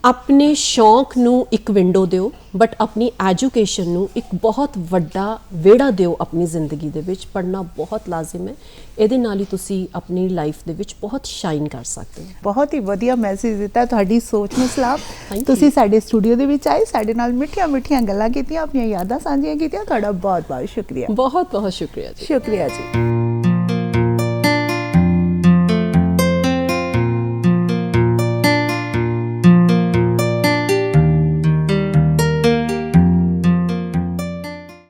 ਆਪਣੇ ਸ਼ੌਂਕ ਨੂੰ ਇੱਕ ਵਿੰਡੋ ਦਿਓ ਬਟ ਆਪਣੀ ਐਜੂਕੇਸ਼ਨ ਨੂੰ ਇੱਕ ਬਹੁਤ ਵੱਡਾ ਵਿਹੜਾ ਦਿਓ ਆਪਣੀ ਜ਼ਿੰਦਗੀ ਦੇ ਵਿੱਚ। ਪੜ੍ਹਨਾ ਬਹੁਤ ਲਾਜ਼ਮ ਹੈ। ਇਹਦੇ ਨਾਲ ਹੀ ਤੁਸੀਂ ਆਪਣੀ ਲਾਈਫ ਦੇ ਵਿੱਚ ਬਹੁਤ ਸ਼ਾਈਨ ਕਰ ਸਕਦੇ ਹੋ। ਬਹੁਤ ਹੀ ਵਧੀਆ ਮੈਸੇਜ ਦਿੱਤਾ ਤੁਹਾਡੀ ਸੋਚ ਨੂੰ ਸਲਾਮ. ਤੁਸੀਂ ਸਾਡੇ ਸਟੂਡੀਓ ਦੇ ਵਿੱਚ ਆਏ ਸਾਡੇ ਨਾਲ ਮਿੱਠੀਆਂ ਮਿੱਠੀਆਂ ਗੱਲਾਂ ਕੀਤੀਆਂ ਆਪਣੀਆਂ ਯਾਦਾਂ ਸਾਂਝੀਆਂ ਕੀਤੀਆਂ। ਤੁਹਾਡਾ ਬਹੁਤ ਬਹੁਤ ਸ਼ੁਕਰੀਆ। ਬਹੁਤ ਬਹੁਤ ਸ਼ੁਕਰੀਆ ਜੀ। ਸ਼ੁਕਰੀਆ ਜੀ।